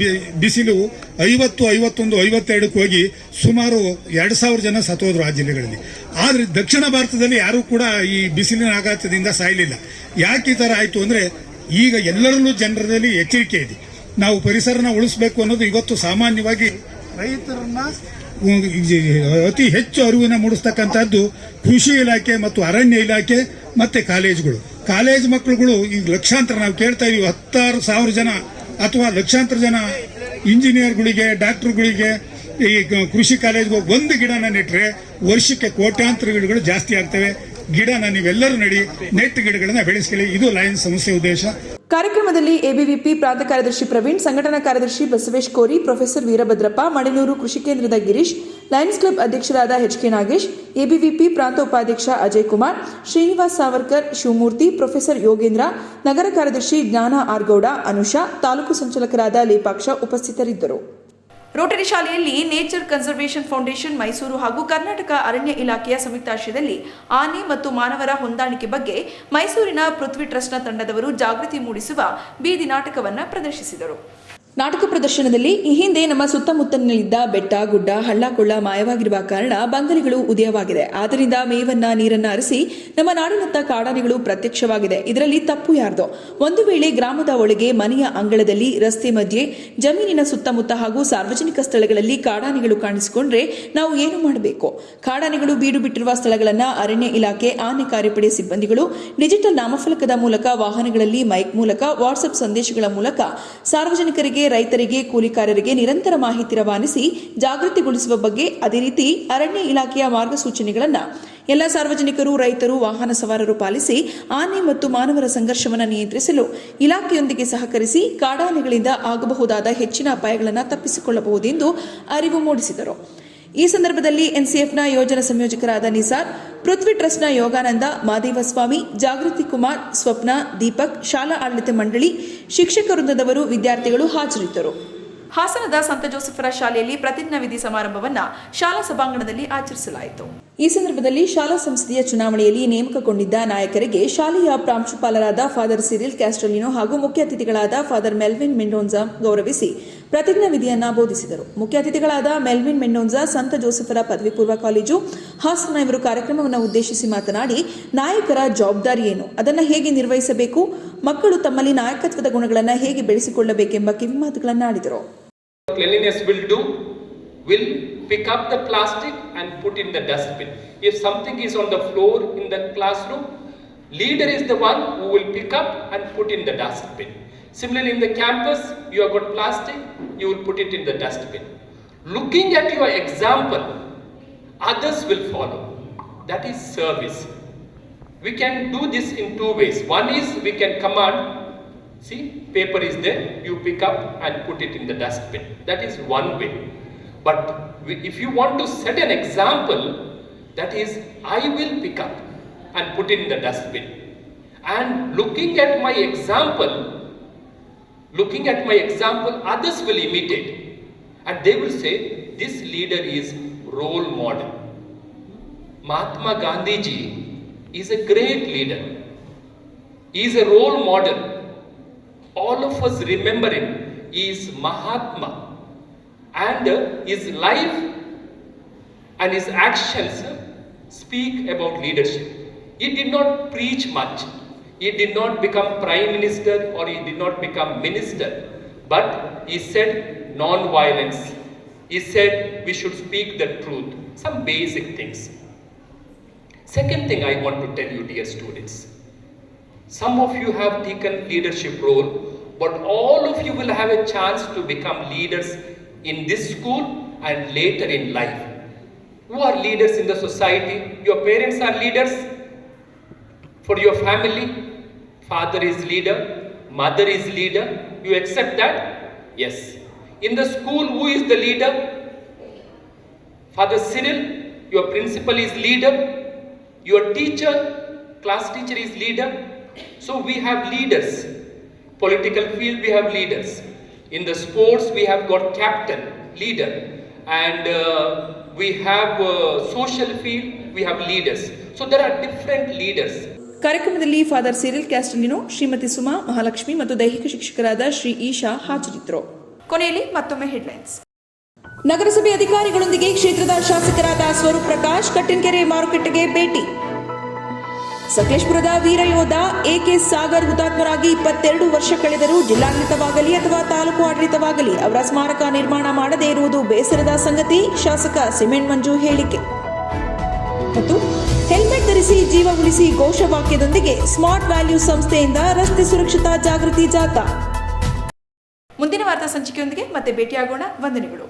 ಬಿಸಿಲು ಐವತ್ತು, ಐವತ್ತೊಂದು, ಐವತ್ತೆರಡಕ್ಕೆ ಹೋಗಿ ಸುಮಾರು ಎರಡು ಸಾವಿರ ಜನ ಸತ್ತೋದ್ರು ಆ ಜಿಲ್ಲೆಗಳಲ್ಲಿ. ಆದರೆ ದಕ್ಷಿಣ ಭಾರತದಲ್ಲಿ ಯಾರೂ ಕೂಡ ಈ ಬಿಸಿಲಿನ ಆಘಾತದಿಂದ ಸಾಯಲಿಲ್ಲ. ಯಾಕೆ ಈ ಥರ ಆಯಿತು ಅಂದರೆ ಈಗ ಎಲ್ಲರಲ್ಲೂ ಜನರಲ್ಲಿ ಎಚ್ಚರಿಕೆ ಇದೆ. ನಾವು ಪರಿಸರನ ಉಳಿಸಬೇಕು ಅನ್ನೋದು ಇವತ್ತು ಸಾಮಾನ್ಯವಾಗಿ ರೈತರನ್ನ ಅತಿ ಹೆಚ್ಚು ಅರಿವಿನ ಮೂಡಿಸ್ತಕ್ಕಂಥದ್ದು ಕೃಷಿ ಇಲಾಖೆ ಮತ್ತು ಅರಣ್ಯ ಇಲಾಖೆ ಮತ್ತು ಕಾಲೇಜುಗಳು. ಕಾಲೇಜ್ ಮಕ್ಕಳುಗಳು ಈಗ ಲಕ್ಷಾಂತರ ನಾವು ಕೇಳ್ತಾ ಇದೀವಿ ಹತ್ತಾರು ಸಾವಿರ ಜನ ಅಥವಾ ಲಕ್ಷಾಂತರ ಜನ ಇಂಜಿನಿಯರ್ಗಳಿಗೆ, ಡಾಕ್ಟ್ರುಗಳಿಗೆ ಈ ಕೃಷಿ ಕಾಲೇಜ್ಗೆ ಒಂದು ಗಿಡನ ನೆಟ್ಟರೆ ವರ್ಷಕ್ಕೆ ಕೋಟ್ಯಾಂತರ ಗಿಡಗಳು ಜಾಸ್ತಿ ಆಗ್ತವೆ. ಗಿಡನ ನೀವೆಲ್ಲರೂ ನಡಿ, ನೆಟ್ ಗಿಡಗಳನ್ನ ಬೆಳೆಸ್ಕೊಳ್ಳಿ. ಇದು ಲಯನ್ಸ್ ಸಂಸ್ಥೆ ಉದ್ದೇಶ. ಕಾರ್ಯಕ್ರಮದಲ್ಲಿ ಎಬಿವಿಪಿ ಪ್ರಾಂತ ಕಾರ್ಯದರ್ಶಿ ಪ್ರವೀಣ್, ಸಂಘಟನಾ ಕಾರ್ಯದರ್ಶಿ ಬಸವೇಶ್ ಕೋರಿ, ಪ್ರೊಫೆಸರ್ ವೀರಭದ್ರಪ್ಪ, ಮಡಿನೂರು ಕೃಷಿ ಕೇಂದ್ರದ ಗಿರೀಶ್ ಲಯನ್ಸ್ ಕ್ಲಬ್ ಅಧ್ಯಕ್ಷರಾದ ಎಚ್ ಕೆ ನಾಗೇಶ್, ಎಬಿವಿಪಿ ಪ್ರಾಂತ ಉಪಾಧ್ಯಕ್ಷ ಅಜಯ್ ಕುಮಾರ್, ಶ್ರೀನಿವಾಸ್ ಸಾವರ್ಕರ್, ಶಿವಮೂರ್ತಿ, ಪ್ರೊಫೆಸರ್ ಯೋಗೇಂದ್ರ, ನಗರ ಕಾರ್ಯದರ್ಶಿ ಜ್ಞಾನ ಆರ್ಗೌಡ, ಅನುಷಾ, ತಾಲೂಕು ಸಂಚಾಲಕರಾದ ಲೇಪಾಕ್ಷ ಉಪಸ್ಥಿತರಿದ್ದರು. ರೋಟರಿ ಶಾಲೆಯಲ್ಲಿ ನೇಚರ್ ಕನ್ಸರ್ವೇಷನ್ ಫೌಂಡೇಶನ್ ಮೈಸೂರು ಹಾಗೂ ಕರ್ನಾಟಕ ಅರಣ್ಯ ಇಲಾಖೆಯ ಸಂಯುಕ್ತಾಶ್ರಯದಲ್ಲಿ ಆನೆ ಮತ್ತು ಮಾನವರ ಹೊಂದಾಣಿಕೆ ಬಗ್ಗೆ ಮೈಸೂರಿನ ಪೃಥ್ವಿ ಟ್ರಸ್ಟ್ನ ತಂಡದವರು ಜಾಗೃತಿ ಮೂಡಿಸುವ ಬೀದಿ ನಾಟಕವನ್ನು ಪ್ರದರ್ಶಿಸಿದರು. ನಾಟಕ ಪ್ರದರ್ಶನದಲ್ಲಿ ಈ ಹಿಂದೆ ನಮ್ಮ ಸುತ್ತಮುತ್ತಲಿನಲ್ಲಿದ್ದ ಬೆಟ್ಟ, ಗುಡ್ಡ ಹಳ್ಳ ಕೊಳ್ಳ ಮಾಯವಾಗಿರುವ ಕಾರಣ ಬಂಗಲೆಗಳು ಉದಯವಾಗಿದೆ. ಆದ್ದರಿಂದ ಮೇವನ್ನ ನೀರನ್ನ ಅರಿಸಿ ನಮ್ಮ ನಾಡಿನತ್ತ ಕಾಡಾನೆಗಳು ಪ್ರತ್ಯಕ್ಷವಾಗಿದೆ. ಇದರಲ್ಲಿ ತಪ್ಪು ಯಾರ್ದೋ. ಒಂದು ವೇಳೆ ಗ್ರಾಮದ ಒಳಗೆ ಮನೆಯ ಅಂಗಳದಲ್ಲಿ ರಸ್ತೆ ಮಧ್ಯೆ, ಜಮೀನಿನ ಸುತ್ತಮುತ್ತ ಹಾಗೂ ಸಾರ್ವಜನಿಕ ಸ್ಥಳಗಳಲ್ಲಿ ಕಾಡಾನೆಗಳು ಕಾಣಿಸಿಕೊಂಡ್ರೆ ನಾವು ಏನು ಮಾಡಬೇಕು? ಕಾಡಾನೆಗಳು ಬೀಡು ಬಿಟ್ಟಿರುವ ಸ್ಥಳಗಳನ್ನು ಅರಣ್ಯ ಇಲಾಖೆ, ಆನೆ ಕಾರ್ಯಪಡೆ ಸಿಬ್ಬಂದಿಗಳು ಡಿಜಿಟಲ್ ನಾಮಫಲಕದ ಮೂಲಕ ವಾಹನಗಳಲ್ಲಿ ಮೈಕ್ ಮೂಲಕ ವಾಟ್ಸ್ಆಪ್ ಸಂದೇಶಗಳ ಮೂಲಕ ಸಾರ್ವಜನಿಕರಿಗೆ ರೈತರಿಗೆ, ಕೂಲಿಕಾರರಿಗೆ ನಿರಂತರ ಮಾಹಿತಿ ರವಾನಿಸಿ ಜಾಗೃತಿಗೊಳಿಸುವ ಬಗ್ಗೆ ಅದೇ ರೀತಿ ಅರಣ್ಯ ಇಲಾಖೆಯ ಮಾರ್ಗಸೂಚನೆಗಳನ್ನು ಎಲ್ಲ ಸಾರ್ವಜನಿಕರು, ರೈತರು, ವಾಹನ ಸವಾರರು ಪಾಲಿಸಿ ಆನೆ ಮತ್ತು ಮಾನವರ ಸಂಘರ್ಷವನ್ನು ನಿಯಂತ್ರಿಸಲು ಇಲಾಖೆಯೊಂದಿಗೆ ಸಹಕರಿಸಿ ಕಾಡಾನೆಗಳಿಂದ ಆಗಬಹುದಾದ ಹೆಚ್ಚಿನ ಅಪಾಯಗಳನ್ನು ತಪ್ಪಿಸಿಕೊಳ್ಳಬಹುದೆಂದು ಅರಿವು ಮೂಡಿಸಿದರು. ಈ ಸಂದರ್ಭದಲ್ಲಿ ಎನ್ಸಿಎಫ್ನ ಯೋಜನಾ ಸಂಯೋಜಕರಾದ ನಿಸಾರ್ ಪೃಥ್ವಿ ಟ್ರಸ್ಟ್ನ ಯೋಗಾನಂದ ಮಾದೇವಸ್ವಾಮಿ ಜಾಗೃತಿ ಕುಮಾರ್ ಸ್ವಪ್ನ ದೀಪಕ್ ಶಾಲಾ ಆಡಳಿತ ಮಂಡಳಿ ಶಿಕ್ಷಕ ವೃಂದದವರು ವಿದ್ಯಾರ್ಥಿಗಳು ಹಾಜರಿದ್ದರು. ಹಾಸನದ ಸಂತ ಜೋಸೆಫರ ಶಾಲೆಯಲ್ಲಿ ಪ್ರತಿಜ್ಞಾ ವಿಧಿ ಸಮಾರಂಭವನ್ನ ಶಾಲಾ ಸಭಾಂಗಣದಲ್ಲಿ ಆಚರಿಸಲಾಯಿತು. ಈ ಸಂದರ್ಭದಲ್ಲಿ ಶಾಲಾ ಸಂಸ್ಥೆಯ ಚುನಾವಣೆಯಲ್ಲಿ ನೇಮಕಗೊಂಡಿದ್ದ ನಾಯಕರಿಗೆ ಶಾಲೆಯ ಪ್ರಾಂಶುಪಾಲರಾದ ಫಾದರ್ ಸಿರಿಲ್ ಕ್ಯಾಸ್ಟ್ರಲಿನೋ ಹಾಗೂ ಮುಖ್ಯ ಅತಿಥಿಗಳಾದ ಫಾದರ್ ಮೆಲ್ವಿನ್ ಮಿಂಡೋನ್ಜಾ ಗೌರವಿಸಿ ಪ್ರತಿಜ್ಞಾ ವಿಧಿಯನ್ನ ಬೋಧಿಸಿದರು. ಮುಖ್ಯ ಅತಿಥಿಗಳಾದ ಮೆಲ್ವಿನ್ ಮೆಂಡೋನ್ಸಾ ಸಂತ ಜೋಸೆಫರ ಪದವಿ ಪೂರ್ವ ಕಾಲೇಜು, ಹಾಸನ ಇವರು ಕಾರ್ಯಕ್ರಮವನ್ನು ಉದ್ದೇಶಿಸಿ ಮಾತನಾಡಿ, ನಾಯಕರ ಜವಾಬ್ದಾರಿ ಏನು? ಅದನ್ನು ಹೇಗೆ ನಿರ್ವಹಿಸಬೇಕು? ಮಕ್ಕಳು ತಮ್ಮಲ್ಲಿ ನಾಯಕತ್ವದ ಗುಣಗಳನ್ನು ಹೇಗೆ ಬೆಳೆಸಿಕೊಳ್ಳಬೇಕೆಂಬ ಕಿವಿಮಾತುಗಳನ್ನು ಆಡಿದರು. Cleanliness will do. Will pick up the plastic and put in the dustbin. If something is on the floor in the classroom, leader is the one who will pick up and put in the dustbin. Similarly in the campus you have got plastic you will put it in the dustbin looking at your example others will follow that is service we can do this in two ways one is we can command See, paper is there, you pick up and put it in the dustbin. That is one way. But if you want to set an example, that is, I will pick up and put it in the dustbin. And looking at my example, looking at my example, others will imitate. And they will say, this leader is role model. Mahatma Gandhi ji is a great leader. He is a role model all of us remember him he is mahatma and his life and his actions speak about leadership he did not preach much he did not become prime minister or he did not become minister but he said non violence he said we should speak the truth some basic things second thing i want to tell you dear students some of you have taken leadership role, but all of you will have a chance to become leaders in this school and later in life. Who are leaders in the society? Your parents are leaders for your family. Father is leader, mother is leader. You accept that? Yes. In the school, who is the leader? Father Cyril, your principal is leader. Your teacher, class teacher is leader. So we have leaders. Political field we have leaders. In the sports we have got captain, leader. And uh, we have uh, social field we have leaders. So there are different leaders. ಕಾರ್ಯಕ್ರಮದಲ್ಲಿ father Cyril Castelino Shrimati Suma, Mahalakshmi ಮತ್ತು ದೈಹಿಕ ಶಿಕ್ಷಕರಾದ ಶ್ರೀ ಈಶಾ ಹಾಜರಿದ್ದರು. ಕೊನೆಯಲ್ಲಿ ಮತ್ತೊಮ್ಮೆ headlines. ನಗರಸಭೆ ಅಧಿಕಾರಿಗಳೊಂದಿಗೆ ಕ್ಷೇತ್ರದ ಶಾಸಕರಾದ ಸ್ವರೂಪ್ ಪ್ರಕಾಶ್ ಕಟ್ಟಿನಕೆರೆ ಮಾರುಕಟ್ಟೆಗೆ ಭೇಟಿ. ಸಕಲೇಶ್ಪುರದ ವೀರಯೋಧ ಎಕೆ ಸಾಗರ್ ಹುತಾತ್ಮರಾಗಿ ಇಪ್ಪತ್ತೆರಡು ವರ್ಷ ಕಳೆದರೂ ಜಿಲ್ಲಾಡಳಿತವಾಗಲಿ ಅಥವಾ ತಾಲೂಕು ಆಡಳಿತವಾಗಲಿ ಅವರ ಸ್ಮಾರಕ ನಿರ್ಮಾಣ ಮಾಡದೇ ಇರುವುದು ಬೇಸರದ ಸಂಗತಿ, ಶಾಸಕ ಸಿಮೆಂಟ್ ಮಂಜು ಹೇಳಿಕೆ. ಧರಿಸಿ ಜೀವ ಉಳಿಸಿ ಘೋಷವಾಕ್ಯದೊಂದಿಗೆ ಸ್ಮಾರ್ಟ್ ವ್ಯಾಲ್ಯೂ ಸಂಸ್ಥೆಯಿಂದ ರಸ್ತೆ ಸುರಕ್ಷತಾ ಜಾಗೃತಿ ಜಾಥಾ. ಮುಂದಿನ ವಾರ್ತಾ ಸಂಚಿಕೆಯೊಂದಿಗೆ ಮತ್ತೆ ಭೇಟಿಯಾಗೋಣ. ವಂದನೆಗಳು.